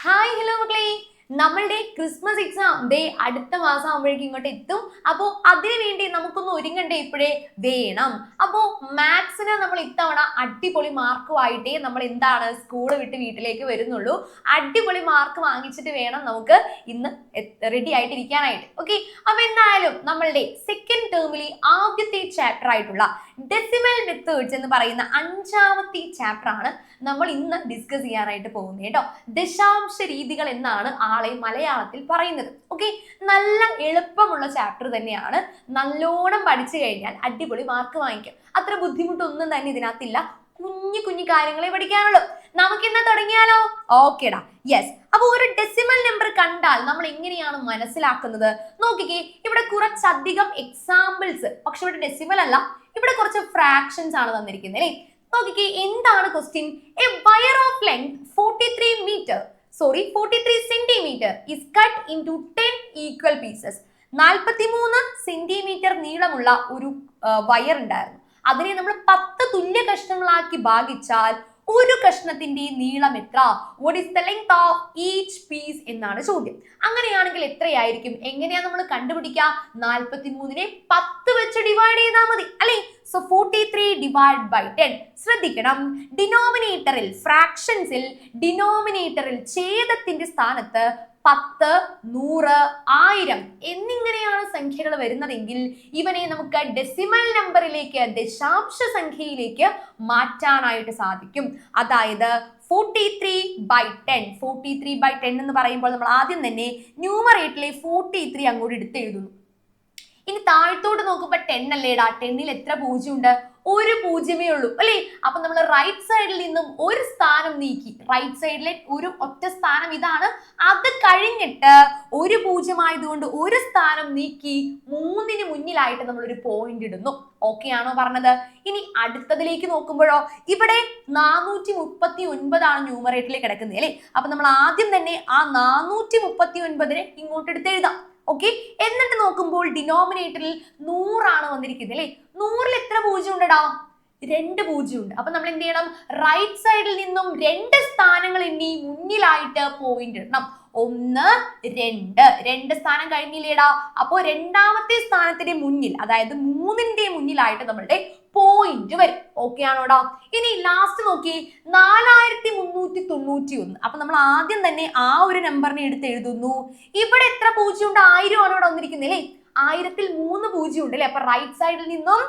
Hi hello മക്കളെ. നമ്മളുടെ Christmas exam ദേ അടുത്ത മാസം ആകുമ്പോഴേക്കും ഇങ്ങോട്ട് എത്തും. അപ്പോൾ അതിനു വേണ്ടി നമുക്കൊന്ന് ഒരുങ്ങണ്ടേ ഇപ്പോഴേ? വേണം. അപ്പോൾ മാത്സിന് നമ്മൾ ഇത്തവണ അടിപൊളി മാർക്കുമായിട്ടേ നമ്മൾ എന്താണ് സ്കൂൾ വിട്ട് വീട്ടിലേക്ക് വരുന്നുള്ളൂ. അടിപൊളി മാർക്ക് വാങ്ങിച്ചിട്ട് വേണം നമുക്ക് ഇന്ന് റെഡി ആയിട്ടിരിക്കാനായിട്ട്. ഓക്കെ അപ്പോൾ എന്തായാലും നമ്മളുടെ സെക്കൻഡ് ടേമിലെ ആദ്യത്തെ ചാപ്റ്റർ ആയിട്ടുള്ള ഡെസിമൽ മെത്തേഡ്സ് എന്ന് പറയുന്ന അഞ്ചാമത്തെ ചാപ്റ്റർ ആണ് നമ്മൾ ഇന്ന് ഡിസ്കസ് ചെയ്യാനായിട്ട് പോകുന്നത് കേട്ടോ. ദശാംശ രീതികൾ എന്നാണ് ആളെ മലയാളത്തിൽ പറയുന്നത്. ഓക്കെ നല്ല എളുപ്പമുള്ള ചാപ്റ്റർ തന്നെയാണ്. നല്ലോണം പഠിച്ചു കഴിഞ്ഞാൽ അടിപൊളി മാർക്ക് വാങ്ങിക്കും. അത്ര ബുദ്ധിമുട്ടൊന്നും തന്നെ ഇതിനകത്തില്ല. കുഞ്ഞു കുഞ്ഞു കാര്യങ്ങളെ പഠിക്കാനുള്ളൂ. നമുക്ക് ഇന്ന് തുടങ്ങിയാലോ ഓക്കേടാ യെസ് അപ്പൊ ഒരു ഡെസിമൽ നമ്പർ കണ്ടാൽ നമ്മൾ എങ്ങനെയാണ് മനസ്സിലാക്കുന്നത്? നോക്കിക്കേ ഇവിടെ കുറച്ചധികം എക്സാമ്പിൾസ് പക്ഷെ ഇവിടെ ഡെസിമൽ അല്ല. ഇവിടെ കുറച്ച് ഫ്രാക്ഷൻസ് ആണ് തന്നിരിക്കുന്നത് അല്ലേ? നോക്കിക്കേ എന്താണ് question a wire of length forty three metre sorry forty three centimetre is cut into ten equal pieces നാൽപ്പത്തിമൂന്ന് സെന്റിമീറ്റർ നീളമുള്ള ഒരു വയർ ഉണ്ടായിരുന്നു. അതിനെ നമ്മൾ പത്ത് തുല്യ കഷ്ണങ്ങളാക്കി ഭാഗിച്ചാൽ ഒരു കഷ്ണത്തിന്റെ നീളം എത്ര? What is the length of each piece എന്നാണ് ചോദ്യം. അങ്ങനെയാണെങ്കിൽ എത്രയായിരിക്കും? എങ്ങനെയാ നമ്മൾ കണ്ടുപിടിക്കുക നാൽപ്പത്തി മൂന്നിനെ പത്ത് വെച്ച് ഡിവൈഡ് ചെയ്താൽ മതി. അല്ലേ? So forty three divide by ten ശ്രദ്ധിക്കണം ഡിനോമിനേറ്ററിൽ ഫ്രാക്ഷൻസിൽ ഡിനോമിനേറ്ററിൽ ഛേദത്തിന്റെ സ്ഥാനത്ത് പത്ത് നൂറ് ആയിരം എന്നിങ്ങനെയാണ് സംഖ്യകൾ വരുന്നതെങ്കിൽ ഇവനെ നമുക്ക് ഡെസിമൽ നമ്പറിലേക്ക് ദശാംശ സംഖ്യയിലേക്ക് മാറ്റാനായിട്ട് സാധിക്കും. അതായത് forty three by ten forty three by ten എന്ന് പറയുമ്പോൾ നമ്മൾ ആദ്യം തന്നെ ന്യൂമറേറ്റിലെ ഫോർട്ടി ത്രീ അങ്ങോട്ട് എടുത്ത് എഴുതുന്നു ഇനി താഴത്തോട്ട് നോക്കുമ്പോൾ ടെൻ അല്ലേടാ? ടെന്നിൽ എത്ര പൂജ്യം ഉണ്ട് ഒരു പൂജ്യമേ ഉള്ളൂ. അല്ലേ? അപ്പൊ നമ്മൾ റൈറ്റ് സൈഡിൽ നിന്നും ഒരു സ്ഥാനം നീക്കി. റൈറ്റ് സൈഡിലെ ഒരു ഒറ്റ സ്ഥാനം ഇതാണ്. അത് കഴിഞ്ഞിട്ട് ഒരു പൂജ്യമായതുകൊണ്ട് ഒരു സ്ഥാനം നീക്കി മൂന്നിന് മുന്നിലായിട്ട് നമ്മൾ ഒരു പോയിന്റ് ഇടുന്നു. ഓക്കെ ആണോ പറഞ്ഞത്? ഇനി അടുത്തതിലേക്ക് നോക്കുമ്പോഴോ ഇവിടെ നാനൂറ്റി മുപ്പത്തി ഒൻപതാണ് ന്യൂമറേറ്ററിൽ കിടക്കുന്നത് അല്ലേ? അപ്പൊ നമ്മൾ ആദ്യം തന്നെ ആ നാനൂറ്റി മുപ്പത്തി ഒൻപതിനെ ഇങ്ങോട്ട് എടുത്ത് എഴുതാം. ഓക്കെ എന്നിട്ട് നോക്കുമ്പോൾ ഡിനോമിനേറ്ററിൽ നൂറാണ് വന്നിരിക്കുന്നത് അല്ലേ? നൂറിൽ എത്ര പൂജ്യം ഉണ്ടടാ രണ്ട് പൂജ്യം ഉണ്ട് അപ്പൊ നമ്മൾ എന്ത് ചെയ്യണം? റൈറ്റ് സൈഡിൽ നിന്നും രണ്ട് സ്ഥാനങ്ങൾ ഇനി മുന്നിലായിട്ട് പോയിന്റ് ഇടണം. ഒന്ന് രണ്ട്. രണ്ട് സ്ഥാനം കഴിഞ്ഞില്ലേടാ? അപ്പോൾ രണ്ടാമത്തെ സ്ഥാനത്തിന്റെ മുന്നിൽ അതായത് മൂന്നിന്റെ മുന്നിലായിട്ട് നമ്മളുടെ പോയിന്റ് വരും. ഓക്കെ ആണോടാ? ഇനി ലാസ്റ്റ് നോക്കി. നാലായിരത്തി മുന്നൂറ്റി തൊണ്ണൂറ്റി ഒന്ന് അപ്പൊ നമ്മൾ ആദ്യം തന്നെ ആ ഒരു നമ്പറിനെ എടുത്ത് എഴുതുന്നു. ഇവിടെ എത്ര പൂജ്യം ഉണ്ട് ആയിരം ആണ് ഇവിടെ വന്നിരിക്കുന്നത് ആയിരത്തിൽ മൂന്ന് പൂജ്യം ഉണ്ട് അല്ലേ? അപ്പൊ റൈറ്റ് സൈഡിൽ നിന്നും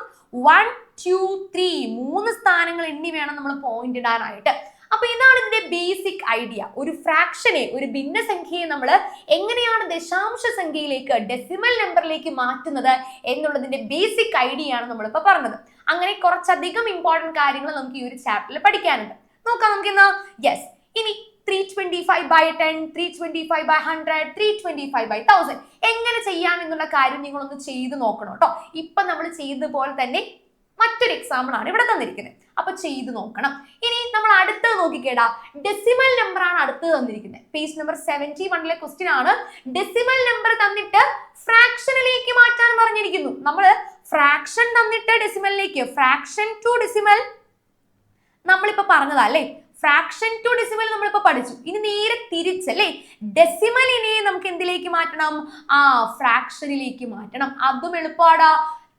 വൺ ടു ത്രീ മൂന്ന് സ്ഥാനങ്ങൾ എണ്ണി വേണം നമ്മൾ പോയിന്റ് ഇടാനായിട്ട്. അപ്പൊ ഇതാണ് ഇതിന്റെ ബേസിക് ഐഡിയ ഒരു ഫ്രാക്ഷനെ ഒരു ഭിന്നസംഖ്യയെ നമ്മൾ എങ്ങനെയാണ് ദശാംശ സംഖ്യയിലേക്ക് ഡെസിമൽ നമ്പറിലേക്ക് മാറ്റുന്നത് എന്നുള്ളതിന്റെ ബേസിക് ഐഡിയ ആണ് നമ്മളിപ്പോ പറഞ്ഞത്. അങ്ങനെ കുറച്ചധികം ഇമ്പോർട്ടന്റ് കാര്യങ്ങൾ നമുക്ക് ഈ ഒരു ചാപ്റ്ററിൽ പഠിക്കാനുണ്ട്. നോക്കാം നമുക്ക് ഇന്ന് യെസ് ഇനി three twenty five by ten three twenty five by hundred three twenty five by thousand എങ്ങനെ ചെയ്യാം എന്നുള്ള കാര്യം നിങ്ങളൊന്ന് ചെയ്ത് നോക്കണം കേട്ടോ. ഇപ്പൊ നമ്മൾ ചെയ്തതുപോലെ തന്നെ മറ്റൊരു എക്സാമ്പിൾ ആണ് ഇവിടെ തന്നിരിക്കുന്നത്. അപ്പൊ ചെയ്ത് നോക്കണം. ഇനി നമ്മൾ അടുത്തത് നോക്കിക്കേടാ. ഡെസിമൽ നമ്പർ ആണ് അടുത്തത് തന്നിരിക്കുന്നത്. പേജ് നമ്പർ സെവന്റി വണ്ണിലെ ക്വസ്റ്റ്യൻ ആണ്. ഡെസിമൽ നമ്പർ തന്നിട്ട് ഫ്രാക്ഷനിലേക്ക് മാറ്റാൻ പറഞ്ഞിരിക്കുന്നു. നമ്മൾ ഫ്രാക്ഷൻ തന്നിട്ട് ഡെസിമലിലേക്ക് ഫ്രാക്ഷൻ ടു ഡെസിമൽ നമ്മളിപ്പോ പറഞ്ഞതാ അല്ലേ ഫ്രാക്ഷൻ ടു ഡെസിമൽ നമ്മളിപ്പോ പഠിച്ചു. ഇനി നേരെ തിരിച്ചല്ലേ? ഡെസിമലിനെ നമുക്ക് എന്തിലേക്ക് മാറ്റണം? ആ ഫ്രാക്ഷനിലേക്ക് മാറ്റണം. അതും എളുപ്പമാടാ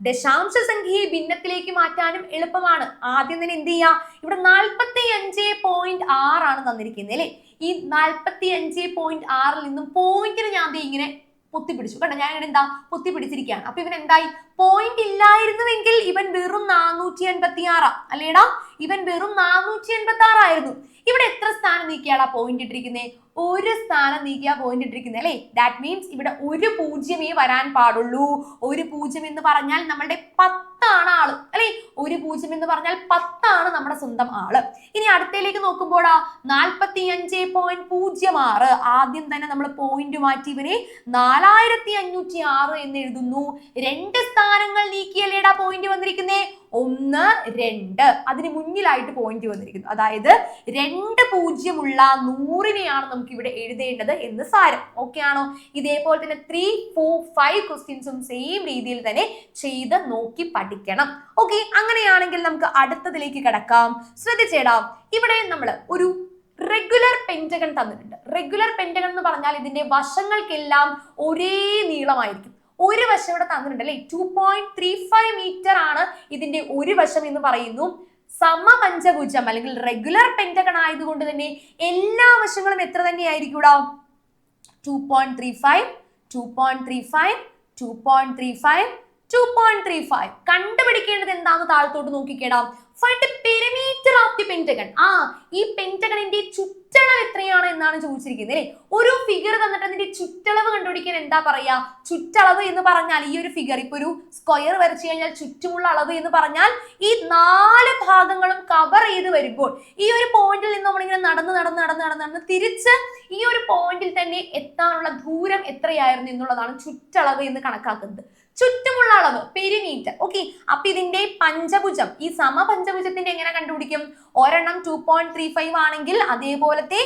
ദശാംശ സംഖ്യയെ ഭിന്നത്തിലേക്ക് മാറ്റാനും എളുപ്പമാണ്. ആദ്യം തന്നെ എന്ത് ചെയ്യാ? ഇവിടെ നാൽപ്പത്തി അഞ്ച് പോയിന്റ് ആറാണ് തന്നിരിക്കുന്നത് അല്ലേ? ഈ നാൽപ്പത്തി അഞ്ച് പോയിന്റ് ആറിൽ നിന്നും പോയിന്റിന് ഞാൻ ഇങ്ങനെ പൊത്തിപ്പിടിച്ചു. കണ്ടോ? ഞാൻ എന്താ? പൊത്തിപ്പിടിച്ചിരിക്കുകയാണ്. അപ്പൊ ഇവൻ എന്തായി? പോയിന്റ് ഇല്ലായിരുന്നുവെങ്കിൽ ഇവൻ വെറും നാനൂറ്റി എൺപത്തി ആറാ അല്ലേടാ? ഇവൻ വെറും നാനൂറ്റി എൺപത്തി ആറായിരുന്നു ഇവിടെ എത്ര സ്ഥാനം നീക്കിയാടാ പോയിന്റ് ഇട്ടിരിക്കുന്നത് ഒരു സ്ഥാനം നീക്കിയാ പോയിന്റ് ഇട്ടിരിക്കുന്നത് അല്ലേ? ദാറ്റ് മീൻസ് ഇവിടെ ഒരു പൂജ്യമേ വരാൻ പാടുള്ളൂ. ഒരു പൂജ്യം എന്ന് പറഞ്ഞാൽ നമ്മളുടെ പത്താണ് ആൾ. അല്ലെ? ഒരു പൂജ്യം എന്ന് പറഞ്ഞാൽ പത്താണ് നമ്മുടെ സ്വന്തം ആൾ. ഇനി അടുത്തയിലേക്ക് നോക്കുമ്പോഴാ നാൽപ്പത്തി അഞ്ച് പോയിന്റ് പൂജ്യം ആറ്. ആദ്യം തന്നെ നമ്മൾ പോയിന്റ് മാറ്റി ഇവനെ നാലായിരത്തി അഞ്ഞൂറ്റി ആറ് എന്ന് എഴുതുന്നു. രണ്ട് സ്ഥാനങ്ങൾ നീക്കിയല്ലേടാ പോയിന്റ് വന്നിരിക്കുന്നേ? ഒന്ന് രണ്ട്. അതിന് മുന്നിലായിട്ട് പോയിന്റ് വന്നിരിക്കുന്നു. അതായത് രണ്ട് പൂജ്യമുള്ള നൂറിനെയാണ് നമുക്ക് ഇവിടെ എഴുതേണ്ടത് എന്ന് സാരം. ഓക്കെ ആണോ? ഇതേപോലെ തന്നെ ത്രീ ഫോർ ഫൈവ് ക്വസ്റ്റ്യൻസും സെയിം രീതിയിൽ തന്നെ ചെയ്ത് നോക്കി പഠിക്കണം. ഓക്കെ അങ്ങനെയാണെങ്കിൽ നമുക്ക് അടുത്തതിലേക്ക് കിടക്കാം. ശ്രദ്ധിച്ചേടാം. ഇവിടെ നമ്മൾ ഒരു റെഗുലർ പെന്റകൺ തന്നിട്ടുണ്ട്. റെഗുലർ പെന്റകൺ എന്ന് പറഞ്ഞാൽ ഇതിന്റെ വശങ്ങൾക്കെല്ലാം ഒരേ നീളമായിരിക്കും. ഒരു വശം ഇവിടെ തന്നിട്ടുണ്ട് അല്ലെ? Two point three five metre ആണ് ഇതിന്റെ ഒരു വശം എന്ന് പറയുന്നു. സമപഞ്ചഭുജം അല്ലെങ്കിൽ റെഗുലർ പെന്റകൺ ആയതുകൊണ്ട് തന്നെ എല്ലാ വശങ്ങളും എത്ര തന്നെയായിരിക്കും ഇവിടെ? Two point three five two point three five two point three five two point three five കണ്ടുപിടിക്കേണ്ടത് എന്താണെന്ന് താഴത്തോട്ട് നോക്കിക്കേടാം. Find perimeter of the pentagon ആ ഈ പെന്റഗണിന്റെ ചുറ്റളവ് എത്രയാണ് എന്നാണ് ചോദിച്ചിരിക്കുന്നത് അല്ലേ? ഒരു ഫിഗർ തന്നിട്ട് അതിന്റെ ചുറ്റളവ് കണ്ടുപിടിക്കാൻ എന്താ പറയാ? ചുറ്റളവ് എന്ന് പറഞ്ഞാൽ ഈ ഒരു ഫിഗർ ഇപ്പൊ ഒരു സ്ക്വയർ വരച്ചു കഴിഞ്ഞാൽ ചുറ്റുമുള്ള അളവ് എന്ന് പറഞ്ഞാൽ ഈ നാല് ഭാഗങ്ങളും കവർ ചെയ്ത് വരുമ്പോൾ ഈ ഒരു പോയിന്റിൽ നിന്ന് നമ്മളിങ്ങനെ നടന്ന് നടന്ന് നടന്ന് നടന്ന് നടന്ന് തിരിച്ച് ഈ ഒരു പോയിന്റിൽ തന്നെ എത്താനുള്ള ദൂരം എത്രയായിരുന്നു എന്നുള്ളതാണ് ചുറ്റളവ് എന്ന് കണക്കാക്കുന്നത്. ചുറ്റുമുള്ള അളവ് പെരിമീറ്റർ ഓക്കെ അപ്പൊ ഇതിന്റെ പഞ്ചഭുജം ഈ സമപഞ്ചഭുജത്തിന്റെ എങ്ങനെ കണ്ടുപിടിക്കും? ഒരെണ്ണം ടു പോയിന്റ് ത്രീ ഫൈവ് ആണെങ്കിൽ അതേപോലത്തെ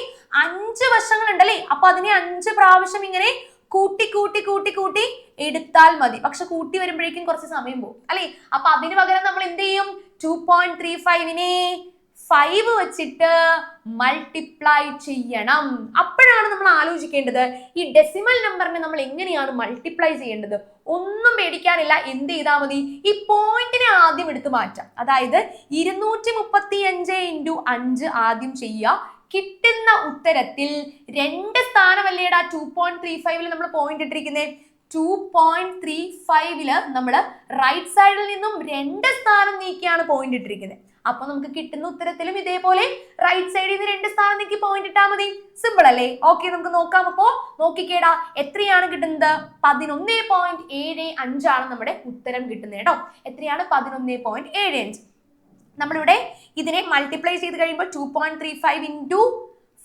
അഞ്ച് വശങ്ങൾ ഉണ്ടല്ലേ അപ്പൊ അതിനെ അഞ്ച് പ്രാവശ്യം ഇങ്ങനെ കൂട്ടി കൂട്ടി കൂട്ടി കൂട്ടി എടുത്താൽ മതി. പക്ഷെ കൂട്ടി വരുമ്പോഴേക്കും കുറച്ച് സമയം പോകും. അല്ലേ? അപ്പൊ അതിന് പകരം നമ്മൾ എന്ത് ചെയ്യും? ടു പോയിന്റ് ത്രീ ഫൈവിനെ ഫൈവ് വെച്ചിട്ട് മൾട്ടിപ്ലൈ ചെയ്യണം. അപ്പോഴാണ് നമ്മൾ ആലോചിക്കേണ്ടത് ഈ ഡെസിമൽ നമ്പറിനെ നമ്മൾ എങ്ങനെയാണ് മൾട്ടിപ്ലൈ ചെയ്യേണ്ടത്? ഒന്നും പേടിക്കാനില്ല എന്ത് ചെയ്താൽ മതി? ഈ പോയിന്റിനെ ആദ്യം എടുത്ത് മാറ്റാം. അതായത് ഇരുന്നൂറ്റി മുപ്പത്തി അഞ്ച് ഇന്റു അഞ്ച് ആദ്യം ചെയ്യുക. കിട്ടുന്ന ഉത്തരത്തിൽ രണ്ട് സ്ഥാനമല്ലേടാ ടു പോയിന്റ് ത്രീ ഫൈവിൽ നമ്മൾ പോയിന്റ് ഇട്ടിരിക്കുന്നത് ടു പോയിന്റ് ത്രീ ഫൈവിൽ നമ്മൾ റൈറ്റ് സൈഡിൽ നിന്നും രണ്ട് സ്ഥാനം നീക്കിയാണ് പോയിന്റ് ഇട്ടിരിക്കുന്നത് അപ്പൊ നമുക്ക് കിട്ടുന്ന ഉത്തരത്തിലും ഇതേപോലെ റൈറ്റ് സൈഡിൽ നിന്ന് രണ്ട് സ്ഥാനം നീക്കി പോയിന്റ് ഇട്ടാൽ മതി. സിമ്പിൾ അല്ലേ? ഓക്കെ നമുക്ക് നോക്കാം. അപ്പോ നോക്കിക്കേടാ എത്രയാണ് കിട്ടുന്നത്? പതിനൊന്ന് പോയിന്റ് ഏഴ് അഞ്ചാണ് നമ്മുടെ ഉത്തരം കിട്ടുന്നത് കേട്ടോ. എത്രയാണ്? പതിനൊന്ന് പോയിന്റ് ഏഴ് അഞ്ച്. നമ്മളിവിടെ ഇതിനെ മൾട്ടിപ്ലൈ ചെയ്ത് കഴിയുമ്പോൾ two point three five into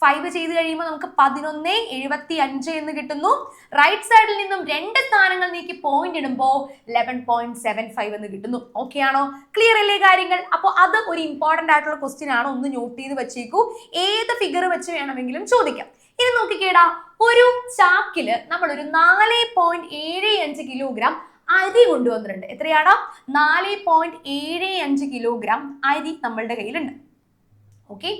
five ചെയ്ത് കഴിയുമ്പോൾ നമുക്ക് പതിനൊന്ന് എഴുപത്തി അഞ്ച് എന്ന് കിട്ടുന്നു. റൈറ്റ് സൈഡിൽ നിന്നും രണ്ട് സ്ഥാനങ്ങൾ നീക്കി പോയിന്റ് ഇടുമ്പോൾ ലെവൻ പോയിന്റ് സെവൻ ഫൈവ് എന്ന് കിട്ടുന്നു. ഓക്കെ ആണോ? ക്ലിയർ അല്ലേ കാര്യങ്ങൾ? അപ്പോൾ അത് ഒരു ഇമ്പോർട്ടന്റ് ആയിട്ടുള്ള ക്വസ്റ്റ്യൻ ആണ്. ഒന്ന് നോട്ട് ചെയ്ത് വെച്ചേക്കൂ. ഏത് ഫിഗർ വെച്ച് വേണമെങ്കിലും ചോദിക്കാം. ഇനി നോക്കിക്കേടാ. ഒരു ചാക്കിൽ നമ്മൾ ഒരു നാല് പോയിന്റ് ഏഴ് അഞ്ച് കിലോഗ്രാം അരി കൊണ്ടുവന്നിട്ടുണ്ട്. എത്രയാണ് നാല് പോയിന്റ് ഏഴ് അഞ്ച് കിലോഗ്രാം അരി നമ്മളുടെ കയ്യിലുണ്ട്. ഓക്കെ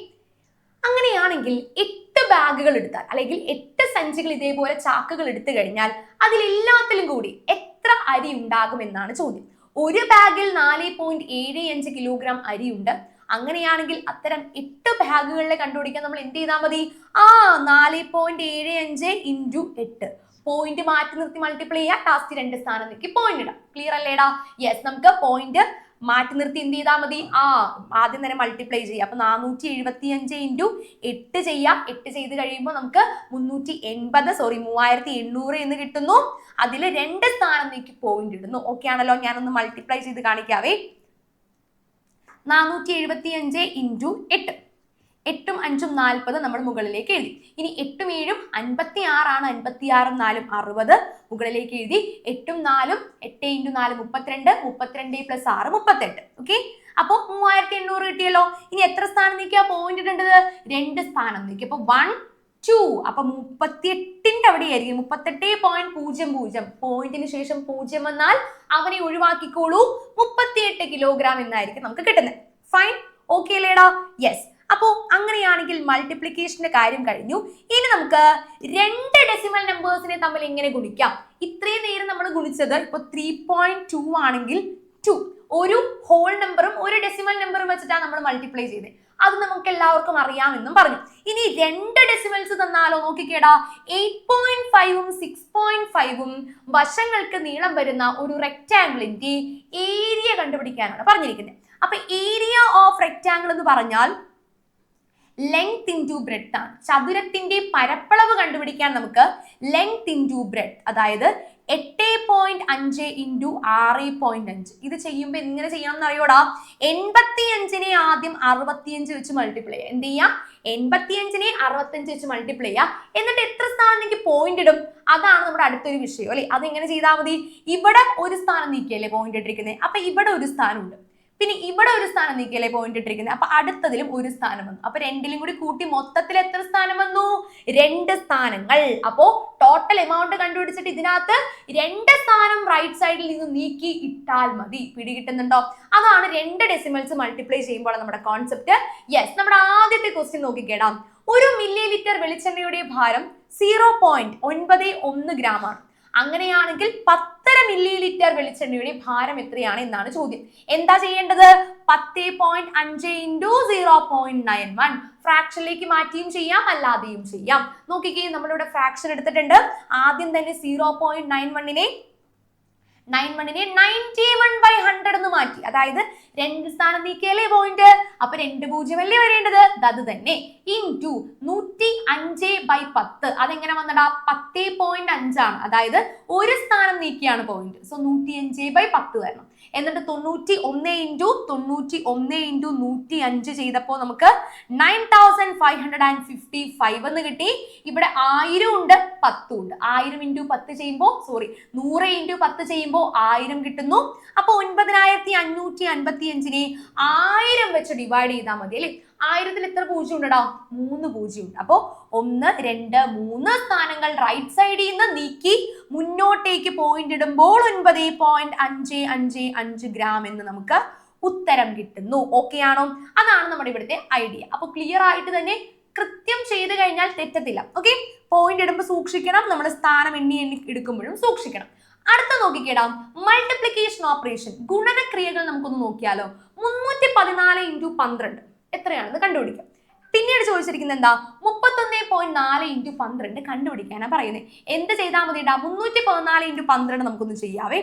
അങ്ങനെയാണെങ്കിൽ എട്ട് ബാഗുകൾ എടുത്താൽ അല്ലെങ്കിൽ എട്ട് സഞ്ചികൾ ഇതേപോലെ ചാക്കുകൾ എടുത്തു കഴിഞ്ഞാൽ അതിലെല്ലാത്തിലും കൂടി എത്ര അരി ഉണ്ടാകും എന്നാണ് ചോദ്യം. ഒരു ബാഗിൽ നാല് പോയിന്റ് ഏഴ് അഞ്ച് കിലോഗ്രാം അരിയുണ്ട്. അങ്ങനെയാണെങ്കിൽ അത്തരം എട്ട് ബാഗുകളിലെ കണ്ടുപിടിക്കാൻ നമ്മൾ എന്ത് ചെയ്താൽ മതി? ആ നാല് പോയിന്റ് ഏഴ് അഞ്ച് ഇന്റു എട്ട്. പോയിന്റ് മാറ്റി നിർത്തി മൾട്ടിപ്ലൈ ചെയ്യുക. ടാസ്റ്റ് രണ്ട് സ്ഥാനം നീക്കി പോയിന്റ് ഇടാം. ക്ലിയർ അല്ലേടാ? യെസ് നമുക്ക് പോയിന്റ് മാറ്റി നിർത്തി എന്ത് ചെയ്താൽ മതി? ആ ആദ്യം തന്നെ മൾട്ടിപ്ലൈ ചെയ്യുക. അപ്പൊ നാനൂറ്റി എഴുപത്തി അഞ്ച് ഇന്റു എട്ട് ചെയ്യാം. എട്ട് ചെയ്ത് കഴിയുമ്പോൾ നമുക്ക് മുന്നൂറ്റി എൺപത് സോറി മൂവായിരത്തി എണ്ണൂറ് എന്ന് കിട്ടുന്നു. അതിൽ രണ്ട് സ്ഥാനം നീക്കി പോയിന്റ് ഇടുന്നു. ഓക്കെ ആണല്ലോ? ഞാനൊന്ന് മൾട്ടിപ്ലൈ ചെയ്ത് കാണിക്കാവേ. നാനൂറ്റി എഴുപത്തി അഞ്ച് ഇന്റു എട്ട്. എട്ടും അഞ്ചും നാൽപ്പത് നമ്മൾ മുകളിലേക്ക് എഴുതി. ഇനി എട്ടും ഏഴും അൻപത്തി ആറാണ് അൻപത്തി ആറും നാലും അറുപത്. മുകളിലേക്ക് എഴുതി എട്ടും നാലും എട്ട് ഇന്റു നാല് മുപ്പത്തിരണ്ട് മുപ്പത്തിരണ്ട് പ്ലസ് ആറ് മുപ്പത്തെട്ട്. ഓക്കെ അപ്പോൾ മൂവായിരത്തി എണ്ണൂറ് കിട്ടിയല്ലോ. ഇനി എത്ര സ്ഥാനം നീക്കിയാ പോയിന്റ് ഇടേണ്ടത്? രണ്ട് സ്ഥാനം നീക്കി. അപ്പോൾ വൺ ടു അപ്പൊ മുപ്പത്തിയെട്ടിന്റെ അവിടെയായിരിക്കും. മുപ്പത്തെട്ട് പോയിന്റ് പൂജ്യം പൂജ്യം. പോയിന്റിന് ശേഷം പൂജ്യം വന്നാൽ അവനെ ഒഴിവാക്കിക്കോളൂ. മുപ്പത്തിയെട്ട് കിലോഗ്രാം എന്നായിരിക്കും നമുക്ക് കിട്ടുന്നത്. ഫൈൻ ഓക്കെ അല്ലേടാ? യെസ് അപ്പോൾ അങ്ങനെയാണെങ്കിൽ മൾട്ടിപ്ലിക്കേഷന്റെ കാര്യം കഴിഞ്ഞു. ഇനി നമുക്ക് രണ്ട് ഡെസിമൽ നമ്പേഴ്സിനെ തമ്മിൽ എങ്ങനെ ഗുണിക്കാം. ഇത്രയും നേരം നമ്മൾ ഗുണിച്ചത് ഇപ്പൊ ത്രീ പോയിന്റ് ടു ആണെങ്കിൽ ടു ഒരു ഹോൾ നമ്പറും ഒരു ഡെസിമൽ നമ്പറും വെച്ചിട്ടാണ് നമ്മൾ മൾട്ടിപ്ലൈ ചെയ്തത് അത് നമുക്ക് എല്ലാവർക്കും അറിയാമെന്നും പറഞ്ഞു. ഇനി രണ്ട് ഡെസിമൽസ് തന്നാലോ നോക്കിക്കേടാ. എയ്റ്റ് പോയിന്റ് ഫൈവും സിക്സ് പോയിന്റ് ഫൈവും വശങ്ങൾക്ക് നീളം വരുന്ന ഒരു റെക്റ്റാങ്കിളിന്റെ ഏരിയ കണ്ടുപിടിക്കാനാണ് പറഞ്ഞിരിക്കുന്നത് അപ്പൊ ഏരിയ ഓഫ് റെക്റ്റാങ്കിൾ എന്ന് പറഞ്ഞാൽ ലെങ്ത് ഇന്റു ബ്രെഡ് ആണ്. ചതുരത്തിന്റെ പരപ്പളവ് കണ്ടുപിടിക്കാൻ നമുക്ക് ലെങ്ത് ഇന്റു ബ്രെഡ് അതായത് എട്ട് പോയിന്റ് അഞ്ച് ഇന്റു ആറ് പോയിന്റ് അഞ്ച്. ഇത് ചെയ്യുമ്പോൾ എങ്ങനെ ചെയ്യണം എന്ന് അറിയോടാ എൺപത്തി അഞ്ചിനെ ആദ്യം അറുപത്തിയഞ്ച് വെച്ച് മൾട്ടിപ്ലൈ ചെയ്യാം എന്ത് ചെയ്യാം എൺപത്തിയഞ്ചിനെ അറുപത്തഞ്ച് വെച്ച് മൾട്ടിപ്ലൈ ചെയ്യാം എന്നിട്ട് എത്ര സ്ഥാനം നീക്കി പോയിന്റ് ഇടും? അതാണ് നമ്മുടെ അടുത്തൊരു വിഷയം അല്ലെ? അത് എങ്ങനെ ചെയ്താൽ മതി? ഇവിടെ ഒരു സ്ഥാനം നീക്കിയല്ലേ പോയിന്റ് ഇട്ടിരിക്കുന്നത് അപ്പൊ ഇവിടെ ഒരു സ്ഥാനമുണ്ട്. പിന്നെ ഇവിടെ ഒരു സ്ഥാനം നീക്കിയല്ലേ പോയിന്റ് ഇട്ടിരിക്കുന്നത്? അപ്പൊ അടുത്തതിലും ഒരു സ്ഥാനം വന്നു. അപ്പൊ രണ്ടിലും കൂടി കൂട്ടി മൊത്തത്തിൽ എത്ര സ്ഥാനം വന്നു? രണ്ട് സ്ഥാനങ്ങൾ. അപ്പോ ടോട്ടൽ എമൗണ്ട് കണ്ടുപിടിച്ചിട്ട് ഇതിനകത്ത് രണ്ട് സ്ഥാനം റൈറ്റ് സൈഡിൽ നിന്ന് നീക്കി ഇട്ടാൽ മതി. പിടികിട്ടുന്നുണ്ടോ? അതാണ് രണ്ട് ഡെസിമൽസ് മൾട്ടിപ്ലൈ ചെയ്യുമ്പോൾ നമ്മുടെ കോൺസെപ്റ്റ് യെസ് നമ്മുടെ ആദ്യത്തെ ക്വസ്റ്റ്യൻ നോക്കിക്കേടാം. ഒരു മില്ലി ലിറ്റർ വെളിച്ചെണ്ണയുടെ ഭാരം സീറോ പോയിന്റ് ഒൻപത് ഒന്ന് ഗ്രാം ആണ്. അങ്ങനെയാണെങ്കിൽ പത്തര മില്ലി ലിറ്റർ വെളിച്ചെണ്ണയുടെ ഭാരം എത്രയാണ് എന്നാണ് ചോദ്യം. എന്താ ചെയ്യേണ്ടത്? പത്ത് പോയിന്റ് അഞ്ച് into zero point nine one ഫ്രാക്ഷനിലേക്ക് മാറ്റിയും ചെയ്യാം അല്ലാതെയും ചെയ്യാം. നോക്കിക്കേ നമ്മളിവിടെ ഫ്രാക്ഷൻ എടുത്തിട്ടുണ്ട്. ആദ്യം തന്നെ സീറോ പോയിന്റ് നയൻ വണ്ണിനെ നയൻ വണ്ണിനെ നയന്റി വൺ ബൈ ഹൺഡ്രഡ് എന്ന് മാറ്റി. അതായത് രണ്ട് സ്ഥാനം നീക്കിയല്ലേ പോയിന്റ് അപ്പൊ രണ്ട് പൂജ്യം അല്ലേ വരേണ്ടത്? അത് തന്നെ. ഇൻ ടു നൂറ്റി അഞ്ച് ബൈ പത്ത്. അതെങ്ങനെ വന്നടാ? പത്തേ പോയിന്റ് അഞ്ചാണ്. അതായത് ഒരു സ്ഥാനം നീക്കിയാണ് പോയിന്റ് സോ നൂറ്റി അഞ്ച് ബൈ പത്ത് വരണം. എന്നിട്ട് തൊണ്ണൂറ്റി ഒന്ന് ഇന്റു തൊണ്ണൂറ്റി ഒന്ന് ഇന്റു നൂറ്റി അഞ്ച് ചെയ്തപ്പോൾ നമുക്ക് nine thousand five hundred and fifty five എന്ന് കിട്ടി. ഇവിടെ ആയിരം ഉണ്ട് പത്തും ഉണ്ട്. ആയിരം ഇന്റു പത്ത് ചെയ്യുമ്പോൾ സോറി നൂറ് ഇന്റു പത്ത് ചെയ്യുമ്പോൾ ആയിരം കിട്ടുന്നു. അപ്പോൾ ഒൻപതിനായിരത്തി അഞ്ഞൂറ്റി അൻപത്തി അഞ്ചിനെ ആയിരം വെച്ച് ഡിവൈഡ് ചെയ്താൽ മതി അല്ലേ? ആയിരത്തിൽ എത്ര പൂജ്യം ഉണ്ടടാ? മൂന്ന് പൂജ്യം ഉണ്ട്. അപ്പോൾ ഒന്ന് രണ്ട് മൂന്ന് സ്ഥാനങ്ങൾ റൈറ്റ് സൈഡിൽ നിന്ന് നീക്കി മുന്നോട്ടേക്ക് പോയിന്റ് ഇടുമ്പോൾ ഒൻപത് പോയിന്റ് അഞ്ച് അഞ്ച് അഞ്ച് ഗ്രാം എന്ന് നമുക്ക് ഉത്തരം കിട്ടുന്നു. ഓക്കെ ആണോ? അതാണ് നമ്മുടെ ഇവിടുത്തെ ഐഡിയ അപ്പോൾ ക്ലിയർ ആയിട്ട് തന്നെ കൃത്യം ചെയ്ത് കഴിഞ്ഞാൽ തെറ്റത്തില്ല. ഓക്കെ പോയിന്റ് ഇടുമ്പോൾ സൂക്ഷിക്കണം. നമ്മൾ സ്ഥാനം എണ്ണി എണ്ണി എടുക്കുമ്പോഴും സൂക്ഷിക്കണം. അടുത്ത നോക്കിക്കേടാം. മൾട്ടിപ്ലിക്കേഷൻ ഓപ്പറേഷൻ ഗുണനക്രിയകൾ നമുക്കൊന്ന് നോക്കിയാലോ? മുന്നൂറ്റി പതിനാല് ഇന്റു പന്ത്രണ്ട്. എത്രയാണെന്ന് കണ്ടുപിടിക്കാം. പിന്നീട് ചോദിച്ചിരിക്കുന്നത് എന്താ? മുപ്പത്തൊന്ന് പോയിന്റ് നാല് ഇന്റു പന്ത്രണ്ട് കണ്ടുപിടിക്കാനാണ് പറയുന്നത് എന്ത് ചെയ്താൽ മതി ഇടാ മുന്നൂറ്റി പതിനാല് ഇന്റു പന്ത്രണ്ട് നമുക്കൊന്ന് ചെയ്യാവേ.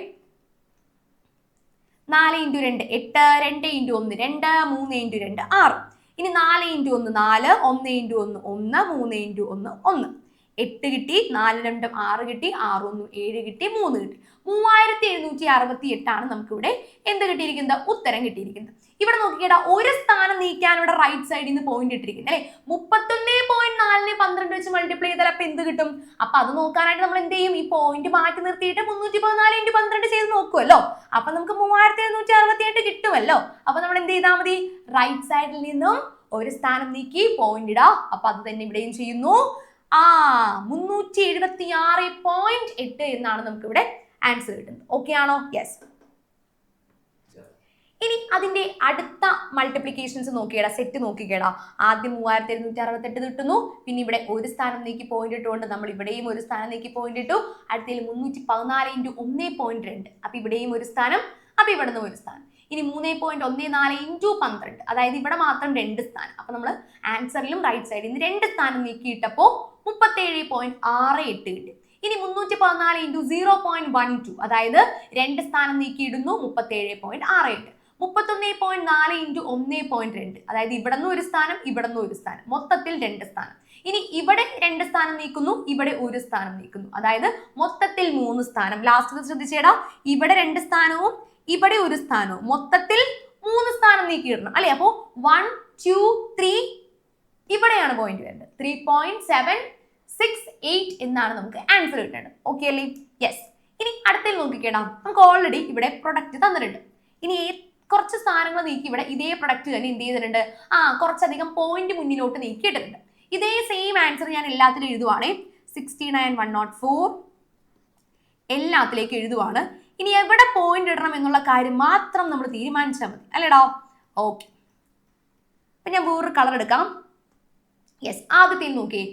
നാല് ഇന്റു രണ്ട് എട്ട് രണ്ട് ഇന്റു ഒന്ന് രണ്ട് മൂന്ന് ഇന്റു രണ്ട് ആറ്. ഇനി നാല് ഇന്റു ഒന്ന് നാല് ഒന്ന് ഇന്റു ഒന്ന് ഒന്ന് മൂന്ന് ഇന്റു ഒന്ന് ഒന്ന്. എട്ട് കിട്ടി നാല് രണ്ടും ആറ് കിട്ടി ആറ് ഒന്നും ഏഴ് കിട്ടി മൂന്ന് കിട്ടി. മൂവായിരത്തി എഴുന്നൂറ്റി അറുപത്തി എട്ടാണ് നമുക്കിവിടെ എന്ത് കിട്ടിയിരിക്കുന്നത്? ഉത്തരം കിട്ടിയിരിക്കുന്നത്. ഇവിടെ നോക്കിക്കേട്ടാ ഒരു സ്ഥാനം നീക്കാൻ ഇവിടെ റൈറ്റ് സൈഡിൽ നിന്ന് പോയിന്റ് ഇട്ടിരിക്കുന്നത് അല്ലെ? മുപ്പത്തൊന്നേ പോയിന്റ് നാലിന് പന്ത്രണ്ട് വെച്ച് മൾട്ടിപ്ലൈ ചെയ്താൽ അപ്പൊ എന്ത് കിട്ടും? അപ്പൊ അത് നോക്കാനായിട്ട് നമ്മൾ എന്ത് ചെയ്യും? ഈ പോയിന്റ് മാറ്റി നിർത്തിയിട്ട് മുന്നൂറ്റി പതിനാല് ഇന്റു പന്ത്രണ്ട് ചെയ്ത് നോക്കുമല്ലോ അപ്പൊ നമുക്ക് മൂവായിരത്തി എഴുന്നൂറ്റി അറുപത്തി എട്ട് കിട്ടുമല്ലോ. അപ്പൊ നമ്മൾ എന്ത് ചെയ്താൽ മതി? റൈറ്റ് സൈഡിൽ നിന്നും ഒരു സ്ഥാനം നീക്കി പോയിന്റ് ഇടാ. അപ്പൊ അത് തന്നെ ഇവിടെയും ചെയ്യുന്നു. ആ മുന്നൂറ്റി എഴുപത്തി ആറ് പോയിന്റ് എട്ട് എന്നാണ് നമുക്ക് ഇവിടെ ആൻസർ കിട്ടുന്നത്. ഓക്കെ ആണോ? യെസ് ഇനി അതിന്റെ അടുത്ത മൾട്ടിപ്ലിക്കേഷൻസ് നോക്കിയടാ സെറ്റ് നോക്കിക്കേടാ. ആദ്യം മൂവായിരത്തി എഴുന്നൂറ്റി അറുപത്തെട്ട് കിട്ടുന്നു. പിന്നെ ഇവിടെ ഒരു സ്ഥാനം നീക്കി പോയിന്റ് ഇട്ടുകൊണ്ട് നമ്മൾ ഇവിടെയും ഒരു സ്ഥാനം നീക്കി പോയിന്റ് ഇട്ടു. അടുത്തതിൽ മുന്നൂറ്റി പതിനാല് ഇന്റു ഒന്നേ പോയിന്റ് രണ്ട്. അപ്പൊ ഇവിടെയും ഒരു സ്ഥാനം അപ്പൊ ഇവിടെ നിന്ന് ഒരു സ്ഥാനം. ഇനി മൂന്നേ പോയിന്റ് ഒന്നേ നാല് ഇന്റു പന്ത്രണ്ട്. അതായത് ഇവിടെ മാത്രം രണ്ട് സ്ഥാനം. അപ്പൊ നമ്മൾ ആൻസറിലും റൈറ്റ് സൈഡിൽ നിന്ന് രണ്ട് സ്ഥാനം നീക്കിയിട്ടപ്പോൾ മുപ്പത്തേഴ് പോയിന്റ് ആറ് എട്ട് കിട്ടി. ഇനി മുന്നൂറ്റി പതിനാല് into zero point one two അതായത് രണ്ട് സ്ഥാനം നീക്കിയിടുന്നു മുപ്പത്തേഴ് പോയിന്റ് ആറ് എട്ട്. മുപ്പത്തൊന്ന് പോയിന്റ് നാല് ഇന്റു ഒന്നേ പോയിന്റ് രണ്ട്. അതായത് ഇവിടെ നിന്ന് ഒരു സ്ഥാനം ഇവിടെ നിന്ന് ഒരു സ്ഥാനം. മൊത്തത്തിൽ രണ്ട് സ്ഥാനം. ഇനി ഇവിടെ രണ്ട് സ്ഥാനം നീക്കുന്നു ഇവിടെ ഒരു സ്ഥാനം നീക്കുന്നു. അതായത് മൊത്തത്തിൽ മൂന്ന് സ്ഥാനം. ലാസ്റ്റ് ശ്രദ്ധിച്ചേടാ. ഇവിടെ രണ്ട് സ്ഥാനവും ഇവിടെ ഒരു സ്ഥാനവും. മൊത്തത്തിൽ മൂന്ന് സ്ഥാനം നീക്കിയിടണം. അല്ലെ? അപ്പോൾ വൺ ടു ത്രീ ഇവിടെയാണ് പോയിന്റ് വരുന്നത്. Three point seven six eight എന്നാണ് നമുക്ക് ആൻസർ കിട്ടേണ്ടത്. ഓക്കെ അല്ലേ? യെസ് ഇനി അടുത്തതിൽ നോക്കിക്കേടാം. നമുക്ക് ഓൾറെഡി ഇവിടെ പ്രൊഡക്റ്റ് തന്നിട്ടുണ്ട്. ഇനി കുറച്ച് സ്ഥാനങ്ങൾ നീക്കി ഇവിടെ ഇതേ പ്രൊഡക്റ്റ് തന്നെ എന്ത് ചെയ്തിട്ടുണ്ട് ആ കുറച്ചധികം പോയിന്റ് മുന്നിലോട്ട് നീക്കിയിട്ടുണ്ട് ഇതേ സെയിം ആൻസർ ഞാൻ എല്ലാത്തിലും എഴുതുവാണേ. Sixty nine one nought four എല്ലാത്തിലേക്ക് എഴുതുവാണ്. ഇനി എവിടെ പോയിന്റ് ഇടണം എന്നുള്ള കാര്യം മാത്രം നമ്മൾ തീരുമാനിച്ചാൽ മതി. അല്ലേടാ? ഓക്കെ അപ്പൊ ഞാൻ വേറൊരു കളർ എടുക്കാം. യെസ് ആദ്യത്തെ നോക്കിയേ.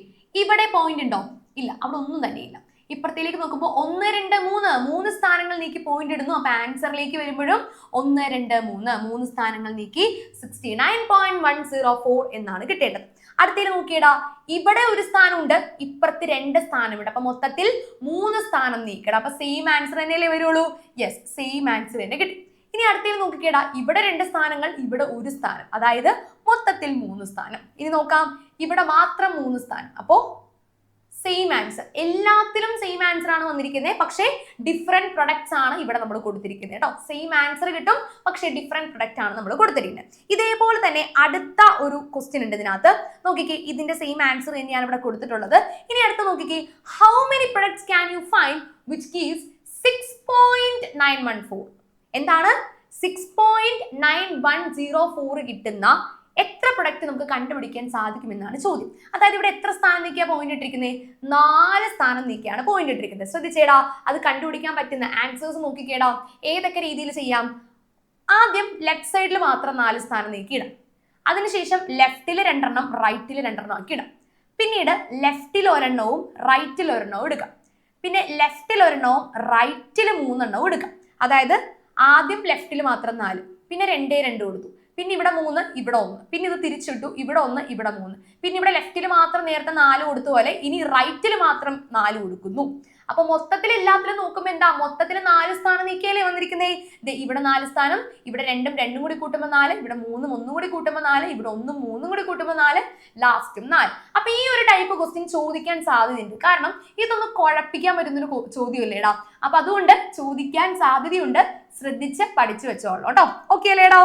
ഇവിടെ പോയിന്റ് ഉണ്ടോ? ഇല്ല അവിടെ ഒന്നും തന്നെ ഇല്ല ഇപ്പുറത്തേക്ക് നോക്കുമ്പോൾ ഒന്ന് രണ്ട് മൂന്ന്. മൂന്ന് സ്ഥാനങ്ങൾ നീക്കി പോയിന്റ് ഇടുന്നു. അപ്പൊ ആൻസറിലേക്ക് വരുമ്പോഴും ഒന്ന് രണ്ട് മൂന്ന്. മൂന്ന് സ്ഥാനങ്ങൾ നീക്കി sixty nine point one zero four എന്നാണ് കിട്ടേണ്ടത്. അടുത്തേക്ക് നോക്കിയടാ. ഇവിടെ ഒരു സ്ഥാനമുണ്ട് ഇപ്പുറത്ത് രണ്ട് സ്ഥാനമുണ്ട്. അപ്പൊ മൊത്തത്തിൽ മൂന്ന് സ്ഥാനം നീക്കണം അപ്പൊ സെയിം ആൻസർ തന്നെയല്ലേ വരുള്ളൂ? യെസ് സെയിം ആൻസർ തന്നെ കിട്ടി. ഇനി അടുത്തേക്ക് നോക്കിക്കേടാ. ഇവിടെ രണ്ട് സ്ഥാനങ്ങൾ ഇവിടെ ഒരു സ്ഥാനം. അതായത് മൊത്തത്തിൽ മൂന്ന് സ്ഥാനം. ഇനി നോക്കാം. ഇവിടെ മാത്രം മൂന്ന് സ്ഥാനം. അപ്പോ സെയിം ആൻസർ എല്ലാത്തിലും സെയിം ആൻസർ ആണ് വന്നിരിക്കുന്നത്. പക്ഷേ ഡിഫറെന്റ് പ്രൊഡക്ട്സ് ആണ് ഇവിടെ നമ്മൾ കൊടുത്തിരിക്കുന്നത് കേട്ടോ. സെയിം ആൻസർ കിട്ടും പക്ഷേ ഡിഫറെന്റ് പ്രൊഡക്റ്റ് ആണ് നമ്മൾ കൊടുത്തിരിക്കുന്നത്. ഇതേപോലെ തന്നെ അടുത്ത ഒരു ക്വസ്റ്റ്യൻ ഉണ്ട് ഇതിനകത്ത്. നോക്കിക്കേ ഇതിന്റെ സെയിം ആൻസർ തന്നെയാണ് ഇവിടെ കൊടുത്തിട്ടുള്ളത്. ഇനി അടുത്ത് നോക്കിക്കേ how many products can you find which gives six point nine one four എന്താണ്? Six point nine one zero four കിട്ടുന്ന എത്ര പ്രൊഡക്റ്റ് നമുക്ക് കണ്ടുപിടിക്കാൻ സാധിക്കുമെന്നാണ് ചോദ്യം. അതായത് ഇവിടെ എത്ര സ്ഥാനം നീക്കിയാ പോയിന്റ് ഇട്ടിരിക്കുന്നത് നാല് സ്ഥാനം നീക്കിയാണ് പോയിന്റ് ഇട്ടിരിക്കുന്നത്. ശ്രദ്ധിച്ചേടാ അത് കണ്ടുപിടിക്കാൻ പറ്റുന്ന ആൻസേഴ്സ് നോക്കിക്കേടാ. ഏതൊക്കെ രീതിയിൽ ചെയ്യാം? ആദ്യം ലെഫ്റ്റ് സൈഡിൽ മാത്രം നാല് സ്ഥാനം നീക്കി ഇടാം. അതിനുശേഷം ലെഫ്റ്റിൽ രണ്ടെണ്ണം റൈറ്റിൽ രണ്ടെണ്ണം ആക്കി ഇടാം. പിന്നീട് ലെഫ്റ്റിൽ ഒരെണ്ണവും റൈറ്റിൽ ഒരെണ്ണവും എടുക്കാം പിന്നെ ലെഫ്റ്റിൽ ഒരെണ്ണവും റൈറ്റിൽ മൂന്നെണ്ണവും എടുക്കാം അതായത് ആദ്യം ലെഫ്റ്റിൽ മാത്രം നാല് പിന്നെ രണ്ടേ രണ്ട് കൊടുത്തു. പിന്നെ ഇവിടെ മൂന്ന് ഇവിടെ ഒന്ന്. പിന്നെ ഇത് തിരിച്ചിട്ടു ഇവിടെ ഒന്ന് ഇവിടെ മൂന്ന്. പിന്നെ ഇവിടെ ലെഫ്റ്റിൽ മാത്രം നേരത്തെ നാല് കൊടുത്ത പോലെ ഇനി റൈറ്റിൽ മാത്രം നാല് കൊടുക്കുന്നു. അപ്പൊ മൊത്തത്തിൽ എല്ലാത്തിലും നോക്കുമ്പോൾ എന്താ? മൊത്തത്തിൽ നാല് സ്ഥാനം നീക്കിയല്ലേ വന്നിരിക്കുന്നേ? ഇവിടെ നാല് സ്ഥാനം ഇവിടെ രണ്ടും രണ്ടും കൂടി കൂട്ടുമ്പോൾ നാല് ഇവിടെ മൂന്നും ഒന്നും കൂടി കൂട്ടുമ്പോൾ നാല് ഇവിടെ ഒന്നും മൂന്നും കൂടി കൂട്ടുമ്പോൾ നാല് ലാസ്റ്റും നാല്. അപ്പൊ ഈ ഒരു ടൈപ്പ് ക്വസ്റ്റ്യൻ ചോദിക്കാൻ സാധ്യതയുണ്ട്. കാരണം ഇതൊന്നും കുഴപ്പിക്കാൻ പറ്റുന്നൊരു ചോദ്യമല്ലേടാ അപ്പൊ അതുകൊണ്ട് ചോദിക്കാൻ സാധ്യതയുണ്ട്. ശ്രദ്ധിച്ച് പഠിച്ചു വെച്ചോളൂ കേട്ടോ. ഓക്കെ അല്ലേടാ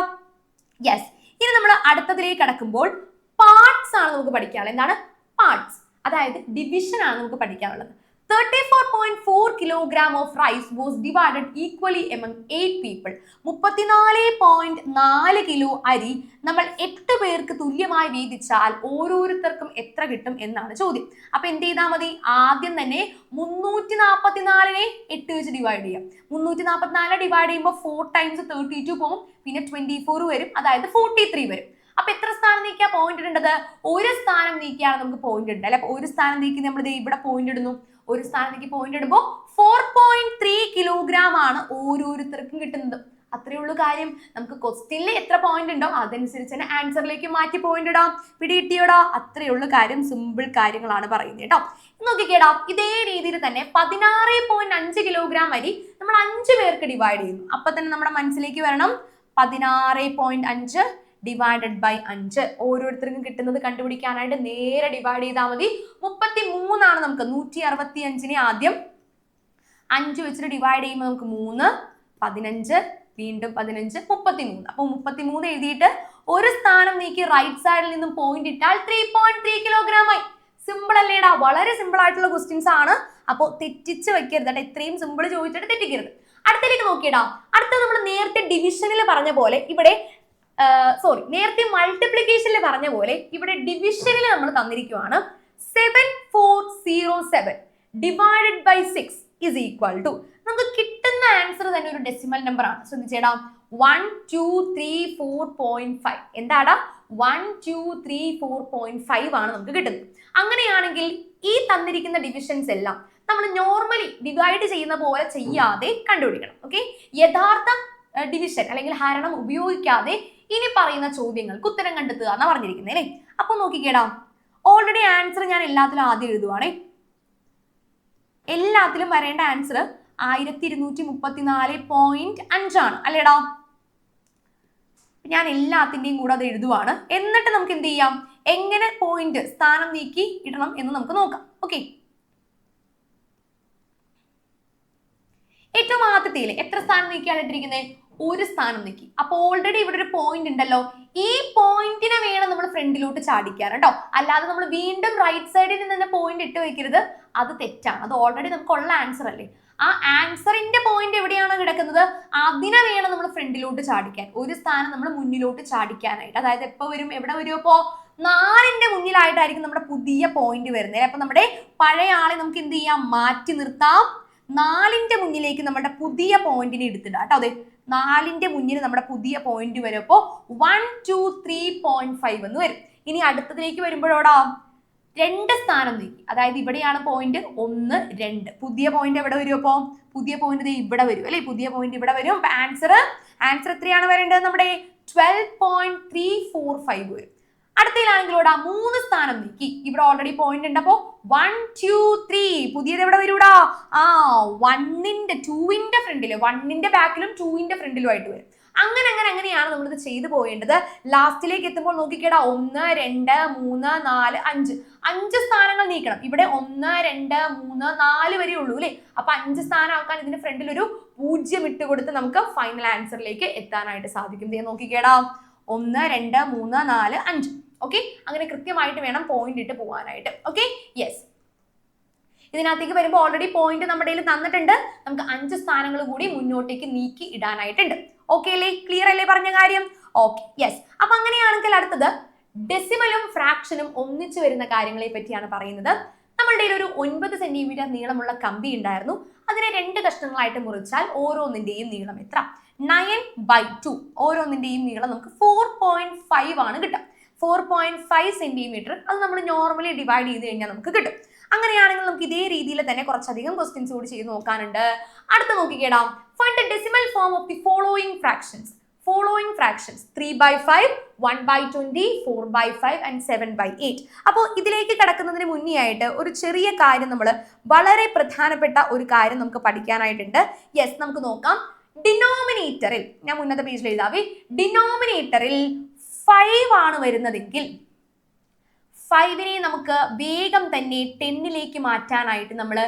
യെസ് ഇനി നമ്മൾ അടുത്തതിലേക്ക് കടക്കുമ്പോൾ പാർട്സ് ആണ് നമുക്ക് പഠിക്കാനുള്ളത്. എന്താണ്? പാർട്സ് അതായത് ഡിവിഷൻ ആണ് നമുക്ക് പഠിക്കാനുള്ളത്. Thirty four point four kilogram of rice was divided equally among eight people മുപ്പത്തിനാല് പോയിന്റ് നാല് കിലോ അരി നമ്മൾ എട്ട് പേർക്ക് തുല്യമായി വീതിച്ചാൽ ഓരോരുത്തർക്കും എത്ര കിട്ടും എന്നാണ് ചോദ്യം. അപ്പൊ എന്ത് ചെയ്താൽ മതി? ആദ്യം തന്നെ മുന്നൂറ്റി നാൽപ്പത്തിനാലിനെ എട്ട് വെച്ച് ഡിവൈഡ് ചെയ്യാം. മുന്നൂറ്റി നാൽപ്പത്തിനാല് ഡിവൈഡ് ചെയ്യുമ്പോൾ ഫോർ ടൈംസ് തേർട്ടി ടു പോകും പിന്നെ ട്വന്റി ഫോർ വരും. അതായത് ഫോർട്ടി ത്രീ വരും. അപ്പൊ എത്ര സ്ഥാനം നീക്കിയാ പോയിന്റ് ഇടേണ്ടത്? ഒരു സ്ഥാനം നീക്കിയാണ് നമുക്ക് പോയിന്റ് ഇടേണ്ടത്. അല്ലെ? ഒരു സ്ഥാനം നീക്കി നമ്മൾ ഇവിടെ പോയിന്റ് ഇടുന്നു. ഒരു സ്ഥാനത്തേക്ക് പോയിന്റ് ഇടുമ്പോൾ ഫോർ പോയിന്റ് ത്രീ കിലോഗ്രാം ആണ് ഓരോരുത്തർക്കും കിട്ടുന്നത്. അത്രയേ ഉള്ളൂ കാര്യം. നമുക്ക് ക്വസ്റ്റ്യനിൽ എത്ര പോയിന്റ് ഉണ്ടോ അതനുസരിച്ച് തന്നെ ആൻസറിലേക്ക് മാറ്റി പോയിന്റ് ഇടാം. പിടിയിട്ടിയോടാ അത്രയേ ഉള്ളൂ കാര്യം. സിമ്പിൾ കാര്യങ്ങളാണ് പറയുന്നത് കേട്ടോ. നോക്കിക്കേടാ. ഇതേ രീതിയിൽ തന്നെ പതിനാറ് പോയിന്റ് അഞ്ച് കിലോഗ്രാം അരി നമ്മൾ അഞ്ച് പേർക്ക് ഡിവൈഡ് ചെയ്യുന്നു. അപ്പൊ തന്നെ നമ്മുടെ മനസ്സിലേക്ക് വരണം. പതിനാറ് പോയിന്റ് അഞ്ച് ഡിവൈഡഡ് ബൈ അഞ്ച്. ഓരോരുത്തർക്കും കിട്ടുന്നത് കണ്ടുപിടിക്കാനായിട്ട് നേരെ ഡിവൈഡ് ചെയ്താൽ മതി. മുപ്പത്തി മൂന്നാണ് നമുക്ക്. നൂറ്റി അറുപത്തി അഞ്ചിനെ ആദ്യം അഞ്ച് വെച്ചിട്ട് ഡിവൈഡ് ചെയ്യുമ്പോൾ നമുക്ക് മൂന്ന് പതിനഞ്ച് വീണ്ടും പതിനഞ്ച് മുപ്പത്തി മൂന്ന് അപ്പോൾ മുപ്പത്തി മൂന്ന് എഴുതിയിട്ട് ഒരു സ്ഥാനം നീക്കി റൈറ്റ് സൈഡിൽ നിന്നും പോയിന്റ് ഇട്ടാൽ ത്രീ പോയിന്റ് ത്രീ കിലോഗ്രാം ആയി. സിമ്പിൾ അല്ലേടാ വളരെ സിമ്പിൾ ആയിട്ടുള്ള ക്വസ്റ്റ്യൻസ് ആണ്. അപ്പോൾ തെറ്റിച്ച് വെക്കരുത് കേട്ടോ ഇത്രയും സിമ്പിൾ ചോദിച്ചിട്ട് തെറ്റിക്കരുത്. അടുത്തേക്ക് നോക്കിയിടാം. അടുത്ത നമ്മൾ നേരത്തെ ഡിവിഷനിൽ പറഞ്ഞ പോലെ ഇവിടെ സോറി നേരത്തെ മൾട്ടിപ്ലിക്കേഷനിൽ പറഞ്ഞ പോലെ ഇവിടെ ഡിവിഷനിൽ നമ്മൾ തന്നിരിക്കുവാണ് seven four zero seven divided by six is equal to നമുക്ക് കിട്ടുന്ന ആൻസർ തന്നെ ഒരു ഡെസിമൽ നമ്പർ ആണ്. ശ്രദ്ധിച്ചേടാ one two three four point five എന്താടാ? One two three four point five ആണ് നമുക്ക് കിട്ടുന്നത്. അങ്ങനെയാണെങ്കിൽ ഈ തന്നിരിക്കുന്ന ഡിവിഷൻസ് എല്ലാം നമ്മൾ നോർമലി ഡിവൈഡ് ചെയ്യുന്ന പോലെ ചെയ്യാതെ കണ്ടുപിടിക്കണം. ഓക്കെ യഥാർത്ഥ ഡിവിഷൻ അല്ലെങ്കിൽ ഹരണം ഉപയോഗിക്കാതെ ഇനി പറയുന്ന ചോദ്യങ്ങൾക്ക് ഉത്തരം കണ്ടെത്തുക എന്നാ പറഞ്ഞിരിക്കുന്നത് അല്ലേ? അപ്പൊ നോക്കിക്കേടാ. ഓൾറെഡി ആൻസർ ഞാൻ എല്ലാത്തിലും ആദ്യം എഴുതുവാണേ. എല്ലാത്തിലും വരേണ്ട ആൻസർ ആയിരത്തി ഇരുന്നൂറ്റി മുപ്പത്തിനാല് പോയിന്റ് അഞ്ചാണ് അല്ലേടാ? ഞാൻ എല്ലാത്തിന്റെയും കൂടെ അത് എഴുതുവാണ്. എന്നിട്ട് നമുക്ക് എന്ത് ചെയ്യാം? എങ്ങനെ പോയിന്റ് സ്ഥാനം നീക്കി ഇടണം എന്ന് നമുക്ക് നോക്കാം. ഓക്കെ ഏറ്റവും ആദ്യത്തിൽ എത്ര സ്ഥാനം നീക്കിയാണ് ഇട്ടിരിക്കുന്നത് ഒരു സ്ഥാനം നിൽക്കി അപ്പൊ ഓൾറെഡി ഇവിടെ ഒരു പോയിന്റ് ഉണ്ടല്ലോ. ഈ പോയിന്റിനെ വേണം നമ്മൾ ഫ്രണ്ടിലോട്ട് ചാടിക്കാൻ കേട്ടോ. അല്ലാതെ നമ്മൾ വീണ്ടും റൈറ്റ് സൈഡിൽ നിന്ന് തന്നെ പോയിന്റ് ഇട്ട് വെക്കരുത്. അത് തെറ്റാണ്. അത് ഓൾറെഡി നമുക്കുള്ള ആൻസർ അല്ലേ? ആ ആൻസറിന്റെ പോയിന്റ് എവിടെയാണ് കിടക്കുന്നത്? അതിനെ വേണം നമ്മൾ ഫ്രണ്ടിലോട്ട് ചാടിക്കാൻ. ഒരു സ്ഥാനം നമ്മൾ മുന്നിലോട്ട് ചാടിക്കാനായിട്ട്. അതായത് എപ്പൊ വരും? എവിടെ വരും? അപ്പോ നാലിന്റെ മുന്നിലായിട്ടായിരിക്കും നമ്മുടെ പുതിയ പോയിന്റ് വരുന്നത്. അപ്പൊ നമ്മുടെ പഴയ ആളെ നമുക്ക് എന്ത് ചെയ്യാം? മാറ്റി നിർത്താം. നാലിന്റെ മുന്നിലേക്ക് നമ്മുടെ പുതിയ പോയിന്റിനെ എടുത്തിടാം. കേട്ടോ അതെ നാലിന്റെ മുന്നിൽ നമ്മുടെ പുതിയ പോയിന്റ് വരുമ്പോൾ one two three point five എന്ന് വരും. ഇനി അടുത്തതിലേക്ക് വരുമ്പോഴോടാ? രണ്ട് സ്ഥാനം നീക്കി. അതായത് ഇവിടെയാണ് പോയിന്റ് ഒന്ന് രണ്ട്. പുതിയ പോയിന്റ് എവിടെ വരും അപ്പോൾ പുതിയ പോയിന്റ് ഇവിടെ വരും അല്ലെ? പുതിയ പോയിന്റ് ഇവിടെ വരും. ആൻസർ ആൻസർ എത്രയാണ് വരേണ്ടത് നമ്മുടെ? Twelve point three four five വരും. അടുത്തതിലാണെങ്കിലോടാ മൂന്ന് സ്ഥാനം നീക്കി. ഇവിടെ ഓൾറെഡി പോയിന്റ് ഉണ്ട്. അപ്പോ വൺ ടു ത്രീ പുതിയത് എവിടെ വരൂടാ? ആ വണ്ണിന്റെ ടൂവിന്റെ ഫ്രണ്ടിൽ വണ്ണിന്റെ ബാക്കിലും ടൂവിന്റെ ഫ്രണ്ടിലും ആയിട്ട് വരും. അങ്ങനെ അങ്ങനെ അങ്ങനെയാണ് നമ്മളിത് ചെയ്തു പോയേണ്ടത് ലാസ്റ്റിലേക്ക് എത്തുമ്പോൾ നോക്കിക്കേടാ. ഒന്ന് രണ്ട് മൂന്ന് നാല് അഞ്ച്. അഞ്ച് സ്ഥാനങ്ങൾ നീക്കണം. ഇവിടെ ഒന്ന് രണ്ട് മൂന്ന് നാല് വരെ ഉള്ളൂ അല്ലേ? അപ്പൊ അഞ്ച് സ്ഥാനം ആക്കാൻ ഇതിന്റെ ഫ്രണ്ടിൽ ഒരു പൂജ്യം ഇട്ട് കൊടുത്ത് നമുക്ക് ഫൈനൽ ആൻസറിലേക്ക് എത്താനായിട്ട് സാധിക്കും. നോക്കിക്കേടാ. ഒന്ന് രണ്ട് മൂന്ന് നാല് അഞ്ച്. ഓക്കെ അങ്ങനെ കൃത്യമായിട്ട് വേണം പോയിന്റ് ഇട്ട് പോകാനായിട്ട് ഓക്കെ യെസ് ഇതിനകത്തേക്ക് വരുമ്പോൾ ഓൾറെഡി പോയിന്റ് നമ്മുടെ കയ്യിൽ തന്നിട്ടുണ്ട്. നമുക്ക് അഞ്ച് സ്ഥാനങ്ങൾ കൂടി മുന്നോട്ടേക്ക് നീക്കി ഇടാനായിട്ടുണ്ട്. ഓക്കെ അല്ലേ? ക്ലിയർ അല്ലേ പറഞ്ഞ കാര്യം? ഓക്കെ യെസ് അപ്പൊ അങ്ങനെയാണെങ്കിൽ അടുത്തത് ഡെസിമലും ഫ്രാക്ഷനും ഒന്നിച്ചു വരുന്ന കാര്യങ്ങളെ പറ്റിയാണ് പറയുന്നത്. നമ്മളുടെ ഒരു ഒൻപത് സെന്റിമീറ്റർ നീളമുള്ള കമ്പി ഉണ്ടായിരുന്നു. അതിനെ രണ്ട് കഷ്ണങ്ങളായിട്ട് മുറിച്ചാൽ ഓരോന്നിന്റെയും നീളം എത്ര? നയൻ ബൈ ടു ഓരോന്നിന്റെയും നീളം നമുക്ക് ഫോർ പോയിന്റ് ഫൈവ് ആണ് കിട്ടുക. ഫോർ പോയിന്റ് ഫൈവ് സെന്റിമീറ്റർ അത് നമ്മൾ നോർമലി ഡിവൈഡ് ചെയ്ത് കഴിഞ്ഞാൽ നമുക്ക് കിട്ടും. അങ്ങനെയാണെങ്കിൽ നമുക്ക് ഇതേ രീതിയിൽ തന്നെ കുറച്ചധികം ക്വസ്റ്റ്യൻസ് കൂടി ചെയ്ത് നോക്കാനുണ്ട്. അടുത്ത നോക്കിക്കേടാം. Find decimal form of the following fractions following fractions three by five one by twenty four by five and seven by eight അപ്പോൾ ഇതിലേക്ക് കിടക്കുന്നതിന് മുന്നേ ആയിട്ട് ഒരു ചെറിയ കാര്യം നമ്മൾ വളരെ പ്രധാനപ്പെട്ട ഒരു കാര്യം നമുക്ക് പഠിക്കാനായിട്ടുണ്ട്. യെസ് നമുക്ക് നോക്കാം. ഡിനോമിനേറ്ററിൽ ഞാൻ മുന്നത്തെ പേജിൽ എഴുതാവേ. ഡിനോമിനേറ്ററിൽ ഫൈവ് ആണ് വരുന്നതെങ്കിൽ ഫൈവിനെ നമുക്ക് വേഗം തന്നെ ടെന്നിലേക്ക് മാറ്റാനായിട്ട് നമ്മൾ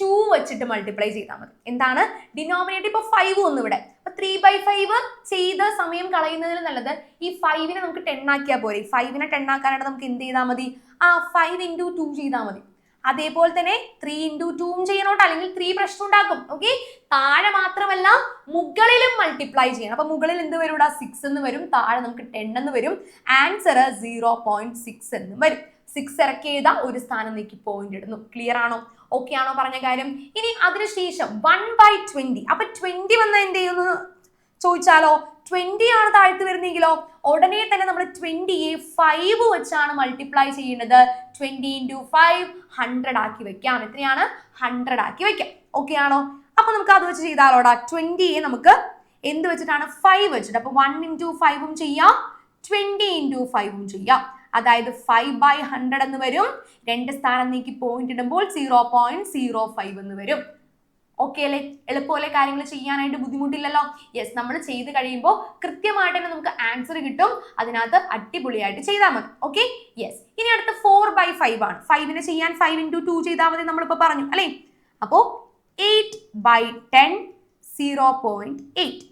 ടു വെച്ചിട്ട് മൾട്ടിപ്ലൈ ചെയ്താൽ മതി. എന്താണ്? ഡിനോമിനേറ്റർ ഇപ്പോൾ ഫൈവ് ഒന്ന് ഇവിടെ. അപ്പൊ ത്രീ ബൈ ഫൈവ് ചെയ്ത് സമയം കളയുന്നതിൽ നല്ലത് ഈ ഫൈവിനെ നമുക്ക് ടെൻ ആക്കിയാൽ പോരെ. ഫൈവിനെ ടെൻ ആക്കാനായിട്ട് നമുക്ക് എന്ത് ചെയ്താൽ മതി? ആ ഫൈവ് ഇന്റു ടു ചെയ്താൽ മതി. അതേപോലെ തന്നെ ത്രീ ഇന്റു ടൂവും ചെയ്യണോട്ടോ. അല്ലെങ്കിൽ ത്രീ പ്രശ്നം ഉണ്ടാക്കും. ഓക്കെ താഴെ മാത്രമല്ല മുകളിലും മൾട്ടിപ്ലൈ ചെയ്യണം. അപ്പൊ മുകളിൽ എന്ത് വരും ഇവിടെ? സിക്സ് എന്ന് വരും. താഴെ നമുക്ക് ടെൻ എന്ന് വരും. ആൻസർ സീറോ പോയിന്റ് സിക്സ് എന്ന് വരും. സിക്സ് ഇറക്കി എഴുതാം ഒരു സ്ഥാനം നീക്കി പോയിന്റ് ഇടുന്നു. ക്ലിയർ ആണോ? ഓക്കെ ആണോ പറഞ്ഞ കാര്യം? ഇനി അതിനുശേഷം വൺ ബൈ ട്വന്റി അപ്പൊ ട്വന്റി വന്ന എന്ത് ചെയ്യുന്നു? ചോദിച്ചാലോ? ട്വന്റി ആണ് താഴ്ത്ത് വരുന്നെങ്കിലോ? ഉടനെ തന്നെ നമ്മൾ ട്വന്റിയെ ഫൈവ് വെച്ചാണ് മൾട്ടിപ്ലൈ ചെയ്യുന്നത്. ട്വന്റി ഇന്റു ഫൈവ് ഹൺഡ്രഡ് ആക്കി വെക്കാം. എത്രയാണ്? ഹൺഡ്രഡ് ആക്കി വെക്കാം. ഓക്കെ ആണോ? അപ്പൊ നമുക്ക് അത് വെച്ച് ചെയ്താലോടാ. ട്വന്റിയെ നമുക്ക് എന്ത് വെച്ചിട്ടാണ്? ഫൈവ് വെച്ചിട്ട്. അപ്പൊ വൺ ഇന്റു ഫൈവും ചെയ്യാം. ട്വന്റി ഇന്റു ഫൈവും ചെയ്യാം. അതായത് ഫൈവ് ബൈ ഹൺഡ്രഡ് എന്ന് വരും. രണ്ട് സ്ഥാനം നീക്കി പോയിന്റ് ഇടുമ്പോൾ സീറോ പോയിന്റ് സീറോ ഫൈവ് എന്ന് വരും. ഓക്കെ അല്ലേ? എളുപ്പമല്ലേ കാര്യങ്ങൾ ചെയ്യാനായിട്ട് ബുദ്ധിമുട്ടില്ലല്ലോ? യെസ് നമ്മൾ ചെയ്ത് കഴിയുമ്പോൾ കൃത്യമായിട്ട് തന്നെ നമുക്ക് ആൻസർ കിട്ടും. അതിനകത്ത് അടിപൊളിയായിട്ട് ചെയ്താൽ മതി. ഓക്കെ യെസ് ഇനി അടുത്ത ഫോർ ബൈ ഫൈവ് ആണ്. ഫൈവിനെ ചെയ്യാൻ ഫൈവ് ഇന്റു ടു ചെയ്താൽ മതി നമ്മളിപ്പോൾ പറഞ്ഞു അല്ലേ? അപ്പോൾ eight by ten zero point eight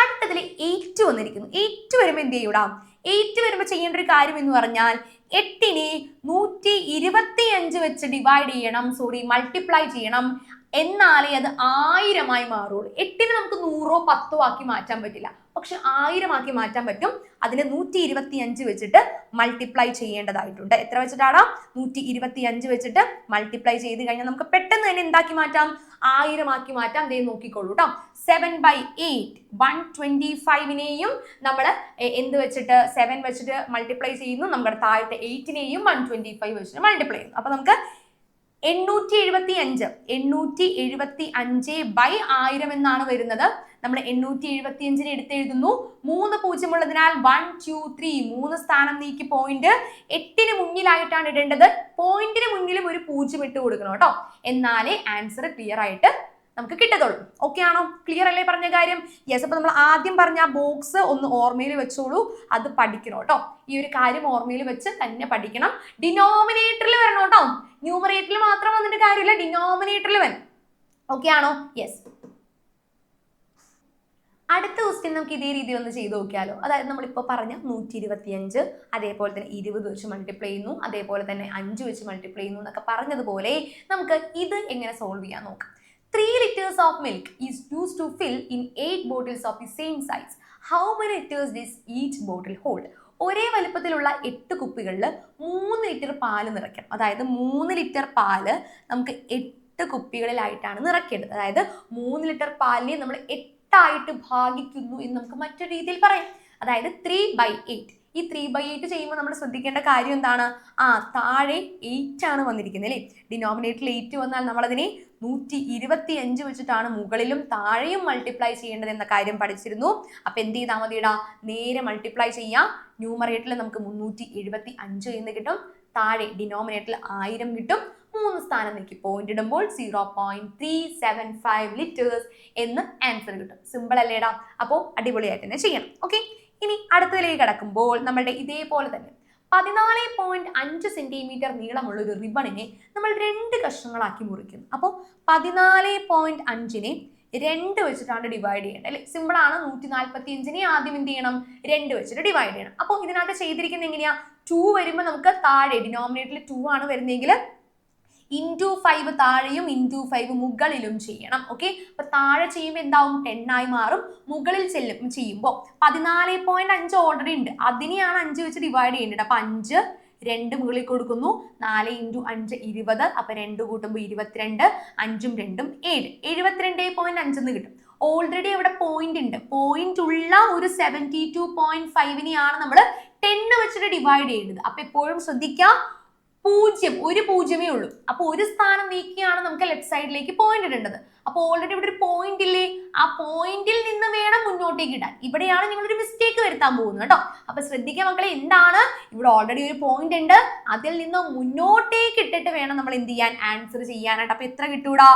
അടുത്തതിൽ എയ്റ്റ് വന്നിരിക്കുന്നു. എയ്റ്റ് വരുമ്പോൾ എന്ത് ചെയ്യൂടാ? എയ്റ്റ് വരുമ്പോൾ ചെയ്യേണ്ട ഒരു കാര്യം എന്ന് പറഞ്ഞാൽ എട്ടിനെ നൂറ്റി ഇരുപത്തി അഞ്ച് വെച്ച് ഡിവൈഡ് ചെയ്യണം. സോറി മൾട്ടിപ്ലൈ ചെയ്യണം. എന്നാലേ അത് ആയിരമായി മാറുള്ളൂ. എട്ടിന് നമുക്ക് നൂറോ പത്തോ ആക്കി മാറ്റാൻ പറ്റില്ല. പക്ഷെ ആയിരമാക്കി മാറ്റാൻ പറ്റും. അതിന് നൂറ്റി ഇരുപത്തി അഞ്ച് വെച്ചിട്ട് മൾട്ടിപ്ലൈ ചെയ്യേണ്ടതായിട്ടുണ്ട്. എത്ര വെച്ചിട്ടാണ് നൂറ്റി ഇരുപത്തി അഞ്ച് വെച്ചിട്ട് മൾട്ടിപ്ലൈ ചെയ്ത് കഴിഞ്ഞാൽ നമുക്ക് പെട്ടെന്ന് തന്നെ എന്താക്കി മാറ്റാം? ആയിരമാക്കി മാറ്റാം. ദേ നോക്കിക്കോളൂ കേട്ടോ seven by eight one twenty ഫൈവിനെയും നമ്മൾ എന്ത് വെച്ചിട്ട്? സെവൻ വെച്ചിട്ട് മൾട്ടിപ്ലൈ ചെയ്യുന്നു. നമ്മുടെ താഴത്തെ എയ്റ്റിനെയും വൺ ട്വന്റി ഫൈവ് വെച്ചിട്ട് മൾട്ടിപ്ലൈ ചെയ്യുന്നു. അപ്പൊ നമുക്ക് എണ്ണൂറ്റി എഴുപത്തി അഞ്ച് എണ്ണൂറ്റി എഴുപത്തി അഞ്ച് ബൈ ആയിരം എന്നാണ് വരുന്നത്. നമ്മൾ എണ്ണൂറ്റി എഴുപത്തി അഞ്ചിന് എടുത്തെഴുതുന്നു. മൂന്ന് പൂജ്യം ഉള്ളതിനാൽ വൺ ടു ത്രീ മൂന്ന് സ്ഥാനം നീക്കി പോയിന്റ് എട്ടിന് മുന്നിലായിട്ടാണ് ഇടേണ്ടത്. പോയിന്റിന് മുന്നിലും ഒരു പൂജ്യം ഇട്ട് കൊടുക്കണം കേട്ടോ. എന്നാലേ ആൻസർ ക്ലിയർ ആയിട്ട് നമുക്ക് കിട്ടത്തുള്ളൂ. ഓക്കെ ആണോ? ക്ലിയർ അല്ലേ പറഞ്ഞ കാര്യം? യെസ് അപ്പൊ നമ്മൾ ആദ്യം പറഞ്ഞ ആ ബോക്സ് ഒന്ന് ഓർമ്മയിൽ വെച്ചോളൂ. അത് പഠിക്കണം കേട്ടോ. ഈ ഒരു കാര്യം ഓർമ്മയിൽ വെച്ച് തന്നെ പഠിക്കണം. ഡിനോമിനേറ്ററിൽ വരണം കേട്ടോ. ന്യൂമറേറ്ററിൽ മാത്രം വന്നിട്ട് കാര്യമില്ല. ഡിനോമിനേറ്ററിൽ വരണം. ഓക്കെ ആണോ? യെസ് അടുത്ത ക്വസ്റ്റ്യൻ നമുക്ക് ഇതേ രീതിയിൽ ഒന്ന് ചെയ്ത് നോക്കിയാലോ. അതായത് നമ്മളിപ്പോൾ പറഞ്ഞ നൂറ്റി ഇരുപത്തിയഞ്ച് അതേപോലെ തന്നെ ഇരുപത് വെച്ച് മൾട്ടിപ്ലൈ ചെയ്യുന്നു അതേപോലെ തന്നെ അഞ്ച് വെച്ച് മൾട്ടിപ്ലൈ ചെയ്യുന്നു എന്നൊക്കെ പറഞ്ഞതുപോലെ നമുക്ക് ഇത് എങ്ങനെ സോൾവ് ചെയ്യാൻ നോക്കാം. Three litres of milk is use to fill in eight bottles of the same size how many litres this each bottle hold ഒരേ വലുപ്പത്തിലുള്ള എട്ട് കുപ്പികളിൽ മൂന്ന് ലിറ്റർ പാൽ നിറയ്ക്കണം അതായത് മൂന്ന് ലിറ്റർ പാൽ നമുക്ക് എട്ട് കുപ്പികളിലായിട്ടാണ് നിറയ്ക്കേണ്ടത്. അതായത് മൂന്ന് ലിറ്റർ പാലിനെ നമ്മൾ എട്ടായിട്ട് ഭാഗിക്കുന്നു എന്ന് നമുക്ക് മറ്റൊരു രീതിയിൽ പറയാം. അതായത് ത്രീ ബൈ എയ്റ്റ് ഈ ത്രീ ബൈ എയ്റ്റ് ചെയ്യുമ്പോൾ നമ്മൾ ശ്രദ്ധിക്കേണ്ട കാര്യം എന്താണ്? ആ താഴെ എയ്റ്റ് ആണ് വന്നിരിക്കുന്നത് അല്ലേ? ഡിനോമിനേറ്ററിൽ എയ്റ്റ് വന്നാൽ നമ്മളതിനെ നൂറ്റി ഇരുപത്തി അഞ്ച് വെച്ചിട്ടാണ് മുകളിലും താഴെയും മൾട്ടിപ്ലൈ ചെയ്യേണ്ടത് എന്ന കാര്യം പഠിച്ചിരുന്നു. അപ്പൊ എന്ത് ചെയ്താൽ മതിയിടാ? നേരെ മൾട്ടിപ്ലൈ ചെയ്യാം. ന്യൂമറേറ്ററിൽ നമുക്ക് മുന്നൂറ്റി എഴുപത്തി അഞ്ച് എന്ന് കിട്ടും. താഴെ ഡിനോമിനേറ്ററിൽ ആയിരം കിട്ടും. മൂന്ന് സ്ഥാനം നീക്കി പോയിന്റ് ഇടുമ്പോൾ zero point three seven five litres എന്ന് ആൻസർ കിട്ടും. സിമ്പിൾ അല്ലേടാ? അപ്പോൾ അടിപൊളിയായിട്ട് തന്നെ ചെയ്യണം. ഓക്കെ ഇനി അടുത്തതിലേക്ക് കിടക്കുമ്പോൾ നമ്മളുടെ ഇതേപോലെ തന്നെ പതിനാല് പോയിന്റ് അഞ്ച് സെന്റിമീറ്റർ നീളമുള്ള ഒരു റിബണിനെ നമ്മൾ രണ്ട് കഷ്ണങ്ങളാക്കി മുറിക്കുന്നു. അപ്പോൾ പതിനാല് പോയിന്റ് അഞ്ചിനെ രണ്ട് വെച്ചിട്ടാണ് ഡിവൈഡ് ചെയ്യേണ്ടത്. അല്ലെ? സിമ്പിൾ ആണ്. നൂറ്റി നാൽപ്പത്തി അഞ്ചിനെ ആദ്യം എന്ത് ചെയ്യണം? രണ്ട് വെച്ചിട്ട് ഡിവൈഡ് ചെയ്യണം. അപ്പോൾ ഇതിനകത്ത് ചെയ്തിരിക്കുന്നത് എങ്ങനെയാ? ടു വരുമ്പോൾ നമുക്ക് താഴെ ഡിനോമിനേറ്ററിൽ ടു ആണ് വരുന്നതെങ്കിൽ ഇന്റു ഫൈവ് താഴെയും ഇന്റു ഫൈവ് മുകളിലും ചെയ്യണം ഓക്കെ അപ്പൊ താഴെ ചെയ്യുമ്പോൾ എന്താവും? ടെൻ ആയി മാറും മുകളിൽ ചെല്ലും ചെയ്യുമ്പോൾ പതിനാല് പോയിന്റ് അഞ്ച് ഓൾറെഡി ഉണ്ട് അതിനെയാണ് അഞ്ച് വെച്ച് ഡിവൈഡ് ചെയ്യേണ്ടത്. അപ്പൊ അഞ്ച് രണ്ട് മുകളിൽ കൊടുക്കുന്നു. നാല് ഇന്റു അഞ്ച് ഇരുപത്. അപ്പൊ രണ്ട് കൂട്ടുമ്പോൾ ഇരുപത്തിരണ്ട്. അഞ്ചും രണ്ടും ഏഴ്. എഴുപത്തിരണ്ട് പോയിന്റ് അഞ്ചെന്ന് കിട്ടും. ഓൾറെഡി അവിടെ പോയിന്റ് ഉണ്ട് പോയിന്റ് ഉള്ള ഒരു സെവന്റി ടു പോയിന്റ് ഫൈവിനെയാണ് നമ്മൾ ടെന്ന് വെച്ചിട്ട് ഡിവൈഡ് ചെയ്യേണ്ടത്. അപ്പൊ എപ്പോഴും ശ്രദ്ധിക്കാം പൂജ്യം ഒരു പൂജ്യമേ ഉള്ളൂ. അപ്പൊ ഒരു സ്ഥാനം നീക്കിയാണ് നമുക്ക് ലെഫ്റ്റ് സൈഡിലേക്ക് പോയിന്റ് ഇടേണ്ടത്. അപ്പൊ ഓൾറെഡി ഇവിടെ ഒരു പോയിന്റ് ഇല്ലേ? ആ പോയിന്റിൽ നിന്ന് വേണം മുന്നോട്ടേക്ക് ഇടാൻ. ഇവിടെയാണ് നിങ്ങൾ ഒരു മിസ്റ്റേക്ക് വരുത്താൻ പോകുന്നത് കേട്ടോ. അപ്പൊ ശ്രദ്ധിക്കുക മക്കളെ എന്താണ്? ഇവിടെ ഓൾറെഡി ഒരു പോയിന്റ് ഉണ്ട്. അതിൽ നിന്ന് മുന്നോട്ടേക്ക് ഇട്ടിട്ട് വേണം നമ്മൾ എന്ത് ചെയ്യാൻ? ആൻസർ ചെയ്യാനായിട്ട്. അപ്പൊ എത്ര കിട്ടൂടാ?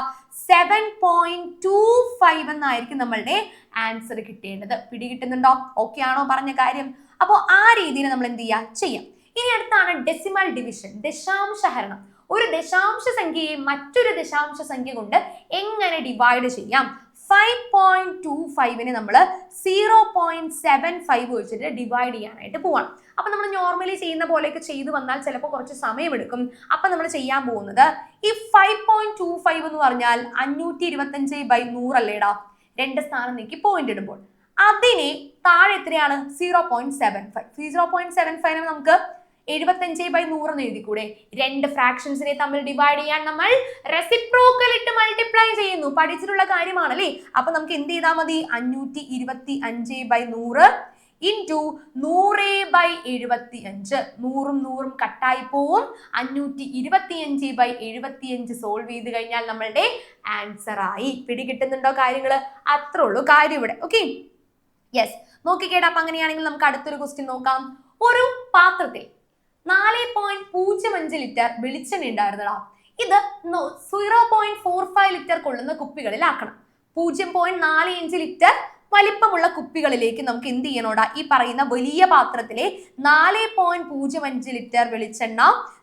സെവൻ പോയിന്റ് ടു ഫൈവ് എന്നായിരിക്കും നമ്മളുടെ ആൻസർ കിട്ടേണ്ടത്. പിടി കിട്ടുന്നുണ്ടോ ഓക്കെ ആണോ പറഞ്ഞ കാര്യം? അപ്പോൾ ആ രീതിയിൽ നമ്മൾ എന്ത് ചെയ്യുക ചെയ്യാം. ഇനി അടുത്താണ് ഡെസിമൽ ഡിവിഷൻ ദശാംശ ഹരണം. ഒരു ദശാംശ സംഖ്യയെ മറ്റൊരു ദശാംശ സംഖ്യ കൊണ്ട് എങ്ങനെ ഡിവൈഡ് ചെയ്യാം? ഫൈവ് പോയിന്റ് ടു ഫൈവിനെ നമ്മൾ സീറോ പോയിന്റ് സെവൻ ഫൈവ് വെച്ചിട്ട് ഡിവൈഡ് ചെയ്യാനായിട്ട് പോവാണ്. അപ്പൊ നമ്മൾ നോർമലി ചെയ്യുന്ന പോലെയൊക്കെ ചെയ്തു വന്നാൽ ചിലപ്പോൾ കുറച്ച് സമയമെടുക്കും. അപ്പൊ നമ്മൾ ചെയ്യാൻ പോകുന്നത് ഈ ഫൈവ് പോയിന്റ് ടു ഫൈവ് എന്ന് പറഞ്ഞാൽ അഞ്ഞൂറ്റി ഇരുപത്തഞ്ച് ബൈ നൂറല്ലേടാ രണ്ട് സ്ഥാനം നീക്കി പോയിന്റ് ഇടുമ്പോൾ. അതിനെ താഴെ എത്രയാണ്? Zero point seven five zero point seven five നമുക്ക് എഴുപത്തഞ്ച് ബൈ നൂറ് എന്ന് എഴുതിക്കൂടെ? രണ്ട് ഫ്രാക്ഷൻസിനെ തമ്മിൽ ഡിവൈഡ് ചെയ്യാൻ നമ്മൾ റെസിപ്രോക്കൽ ഇട്ട് മൾട്ടിപ്ലൈ ചെയ്യുന്നു. പഠിച്ചിട്ടുള്ള കാര്യമാണ് അല്ലേ അപ്പൊ നമുക്ക് എന്ത് ചെയ്താൽ മതി? അഞ്ഞൂറ്റി ഇരുപത്തി അഞ്ച് ബൈ നൂറ് ഇന്റു നൂറ് ബൈ എഴുപത്തി അഞ്ച് നൂറും നൂറും കട്ടായി പോവും. അഞ്ഞൂറ്റി ഇരുപത്തി അഞ്ച് ബൈ എഴുപത്തി അഞ്ച് സോൾവ് ചെയ്ത് കഴിഞ്ഞാൽ നമ്മളുടെ ആൻസർ ആയി. പിടികിട്ടുന്നുണ്ടോ കാര്യങ്ങൾ അത്രേ ഉള്ളൂ കാര്യം ഇവിടെ. ഓക്കെ യെസ് നോക്കിക്കേടാ. അപ്പൊ അങ്ങനെയാണെങ്കിൽ നമുക്ക് അടുത്തൊരു ക്വസ്റ്റ്യൻ നോക്കാം. ഒരു പാത്രത്തിൽ നാല് പോയിന്റ് പൂജ്യം അഞ്ച് ലിറ്റർ വെളിച്ചെണ്ണ ഉണ്ടായിരുന്നടാ. ഇത് zero point four five litre കൊള്ളുന്ന കുപ്പികളിലാക്കണം. പൂജ്യം പോയിന്റ് നാല് അഞ്ച് ലിറ്റർ വലിപ്പമുള്ള കുപ്പികളിലേക്ക് നമുക്ക് എന്ത് ചെയ്യണോടാ? ഈ പറയുന്ന വലിയ പാത്രത്തിലെ നാല് പോയിന്റ് പൂജ്യം അഞ്ച് ലിറ്റർ വെളിച്ചെണ്ണ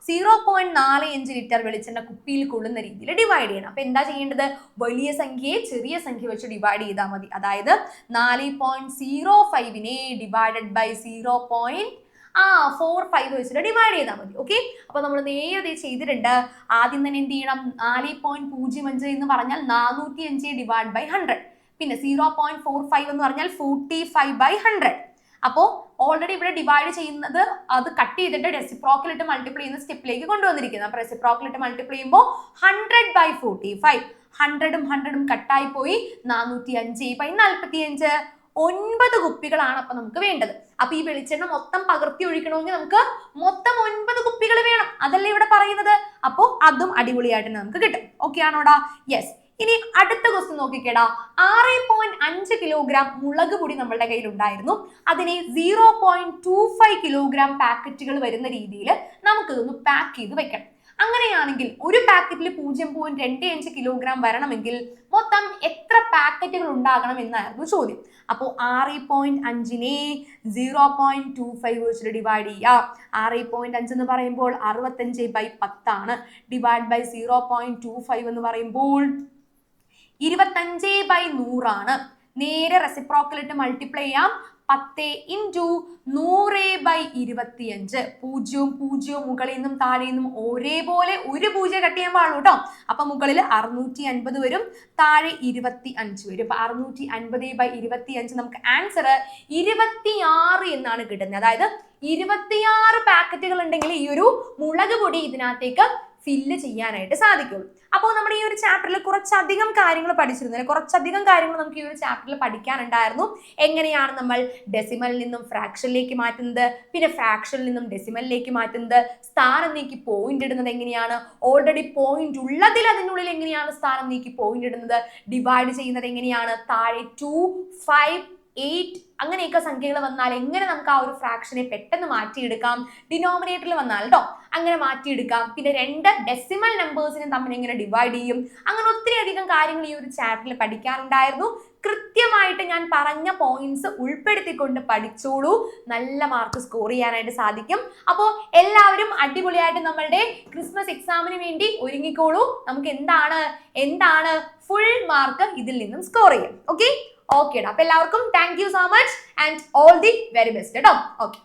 സീറോ പോയിന്റ് നാല് അഞ്ച് ലിറ്റർ വെളിച്ചെണ്ണ കുപ്പിയിൽ കൊള്ളുന്ന രീതിയിൽ ഡിവൈഡ് ചെയ്യണം. അപ്പൊ എന്താ ചെയ്യേണ്ടത്? വലിയ സംഖ്യയെ ചെറിയ സംഖ്യ വെച്ച് ഡിവൈഡ് ചെയ്താൽ മതി. അതായത് നാല് പോയിന്റ് സീറോ ഫൈവിനെ ഡിവൈഡഡ് ബൈ സീറോ പോയിന്റ് ആ ഫോർ ഫൈവ് വെച്ചിട്ട് ഡിവൈഡ് ചെയ്താൽ മതി ഓക്കെ അപ്പൊ നമ്മൾ നേരത്തെ ചെയ്തിട്ടുണ്ട്. ആദ്യം തന്നെ എന്ത് ചെയ്യണം? നാല് പോയിന്റ് പൂജ്യം അഞ്ച് എന്ന് പറഞ്ഞാൽ നാനൂറ്റി അഞ്ച് ഡിവൈഡ് ബൈ ഹൺഡ്രഡ് പിന്നെ സീറോ പോയിന്റ് ഫോർ ഫൈവ് എന്ന് പറഞ്ഞാൽ ഫോർട്ടി ഫൈവ് ബൈ ഹൺഡ്രഡ് അപ്പോൾ ഓൾറെഡി ഇവിടെ ഡിവൈഡ് ചെയ്യുന്നത് അത് കട്ട് ചെയ്തിട്ട് റെസിപ്രോക്കൽ ഇട്ട് മൾട്ടിപ്ലൈ ചെയ്യുന്ന സ്റ്റെപ്പിലേക്ക് കൊണ്ടുവന്നിരിക്കുന്നത് അപ്പോൾ റെസിപ്രോക്കൽ ഇട്ട് മൾട്ടിപ്ലൈ ചെയ്യുമ്പോൾ ഹൺഡ്രഡ് ബൈ ഫോർട്ടി ഫൈവ് ഹൺഡ്രഡും ഹൺഡ്രഡും കട്ടായി പോയി നാനൂറ്റി അഞ്ച് ബൈ നാൽപ്പത്തി അഞ്ച് ഒൻപത് കുപ്പികളാണ് അപ്പൊ നമുക്ക് വേണ്ടത്. അപ്പൊ ഈ വെളിച്ചെണ്ണ മൊത്തം പകർത്തി ഒഴിക്കണമെങ്കിൽ നമുക്ക് മൊത്തം ഒൻപത് കുപ്പികൾ വേണം. അതല്ലേ ഇവിടെ പറയുന്നത്? അപ്പോൾ അതും അടിപൊളിയായിട്ട് നമുക്ക് കിട്ടും. ഓക്കെ ആണോടാ? യെസ് ഇനി അടുത്ത ക്വസ്റ്റ്യൻ നോക്കിക്കേടാ. ആറ് പോയിന്റ് അഞ്ച് കിലോഗ്രാം മുളക് പൊടി നമ്മളുടെ കയ്യിൽ ഉണ്ടായിരുന്നു അതിനെ zero point two five kilogram പാക്കറ്റുകൾ വരുന്ന രീതിയിൽ നമുക്കിതൊന്ന് പാക്ക് ചെയ്ത് വെക്കണം. അങ്ങനെയാണെങ്കിൽ ഒരു പാക്കറ്റിൽ പൂജ്യം പോയിന്റ് രണ്ട് അഞ്ച് കിലോഗ്രാം വരണമെങ്കിൽ മൊത്തം എത്ര പാക്കറ്റുകൾ ഉണ്ടാകണം എന്നായിരുന്നു ചോദ്യം. അപ്പോൾ ആറ് പോയിന്റ് അഞ്ചിനെ സീറോ പോയിന്റ് ടു ഫൈവ് വെച്ചിട്ട് ഡിവൈഡ് ചെയ്യുക ആറ് പോയിന്റ് അഞ്ച് എന്ന് പറയുമ്പോൾ അറുപത്തഞ്ച് ബൈ പത്താണ്. Divide by zero point two five എന്ന് പറയുമ്പോൾ ഇരുപത്തഞ്ച് ബൈ നൂറാണ്. നേരെ റെസിപ്രോക്കലിട്ട് മൾട്ടിപ്ലൈ ചെയ്യാം. പത്ത് ഇന്റു നൂറ് ബൈ ഇരുപത്തിയഞ്ച്. പൂജ്യവും പൂജ്യവും മുകളിൽ നിന്നും താഴെ നിന്നും ഒരേപോലെ ഒരു പൂജ്യം കട്ട് ചെയ്യാൻ പാടുള്ളൂ കേട്ടോ അപ്പൊ മുകളിൽ അറുന്നൂറ്റി അൻപത് വരും താഴെ ഇരുപത്തി അഞ്ച് വരും. അപ്പൊ അറുന്നൂറ്റി അൻപത് ബൈ ഇരുപത്തി അഞ്ച് നമുക്ക് ആൻസർ ഇരുപത്തിയാറ് എന്നാണ് കിട്ടുന്നത്. അതായത് ഇരുപത്തിയാറ് പാക്കറ്റുകൾ ഉണ്ടെങ്കിൽ ഈ ഒരു മുളക് പൊടി ഇതിനകത്തേക്ക് ഫില്ല് ചെയ്യാനായിട്ട് സാധിക്കുള്ളൂ അപ്പോൾ നമ്മുടെ ഈ ഒരു ചാപ്റ്ററിൽ കുറച്ചധികം കാര്യങ്ങൾ പഠിച്ചിരുന്നു കുറച്ചധികം കാര്യങ്ങൾ നമുക്ക് ഈ ഒരു ചാപ്റ്ററിൽ പഠിക്കാനുണ്ടായിരുന്നു. എങ്ങനെയാണ് നമ്മൾ ഡെസിമലിൽ നിന്നും ഫ്രാക്ഷനിലേക്ക് മാറ്റുന്നത്? പിന്നെ ഫ്രാക്ഷനിൽ നിന്നും ഡെസിമലിലേക്ക് മാറ്റുന്നത്? സ്ഥാനം നീക്കി പോയിന്റ് ഇടുന്നത് എങ്ങനെയാണ്? ഓൾറെഡി പോയിന്റ് ഉള്ളതിൽ അതിനുള്ളിൽ എങ്ങനെയാണ് സ്ഥാനം നീക്കി പോയിന്റ് ഇടുന്നത്? ഡിവൈഡ് ചെയ്യുന്നത് എങ്ങനെയാണ്? താഴെ ടു ഫൈവ് എയ്റ്റ് അങ്ങനെയൊക്കെ സംഖ്യകൾ വന്നാൽ എങ്ങനെ നമുക്ക് ആ ഒരു ഫ്രാക്ഷനെ പെട്ടെന്ന് മാറ്റിയെടുക്കാം? ഡിനോമിനേറ്ററിൽ വന്നാൽ കേട്ടോ അങ്ങനെ മാറ്റിയെടുക്കാം. പിന്നെ രണ്ട് ഡെസിമൽ നമ്പേഴ്സിനെ തമ്മിൽ എങ്ങനെ ഡിവൈഡ് ചെയ്യും? അങ്ങനെ ഒത്തിരി അധികം കാര്യങ്ങൾ ഈ ഒരു ചാപ്റ്ററിൽ പഠിക്കാനുണ്ടായിരുന്നു കൃത്യമായിട്ട് ഞാൻ പറഞ്ഞ പോയിന്റ്സ് ഉൾപ്പെടുത്തിക്കൊണ്ട് പഠിച്ചോളൂ. നല്ല മാർക്ക് സ്കോർ ചെയ്യാനായിട്ട് സാധിക്കും. അപ്പോൾ എല്ലാവരും അടിപൊളിയായിട്ട് നമ്മളുടെ ക്രിസ്മസ് എക്സാമിന് വേണ്ടി ഒരുങ്ങിക്കോളൂ. നമുക്ക് എന്താണ് എന്താണ് ഫുൾ മാർക്ക് ഇതിൽ നിന്നും സ്കോർ ചെയ്യാം. ഓക്കെ ഓക്കെ അപ്പൊ എല്ലാവർക്കും thank you so much and all the very best കേട്ടോ. ഓക്കെ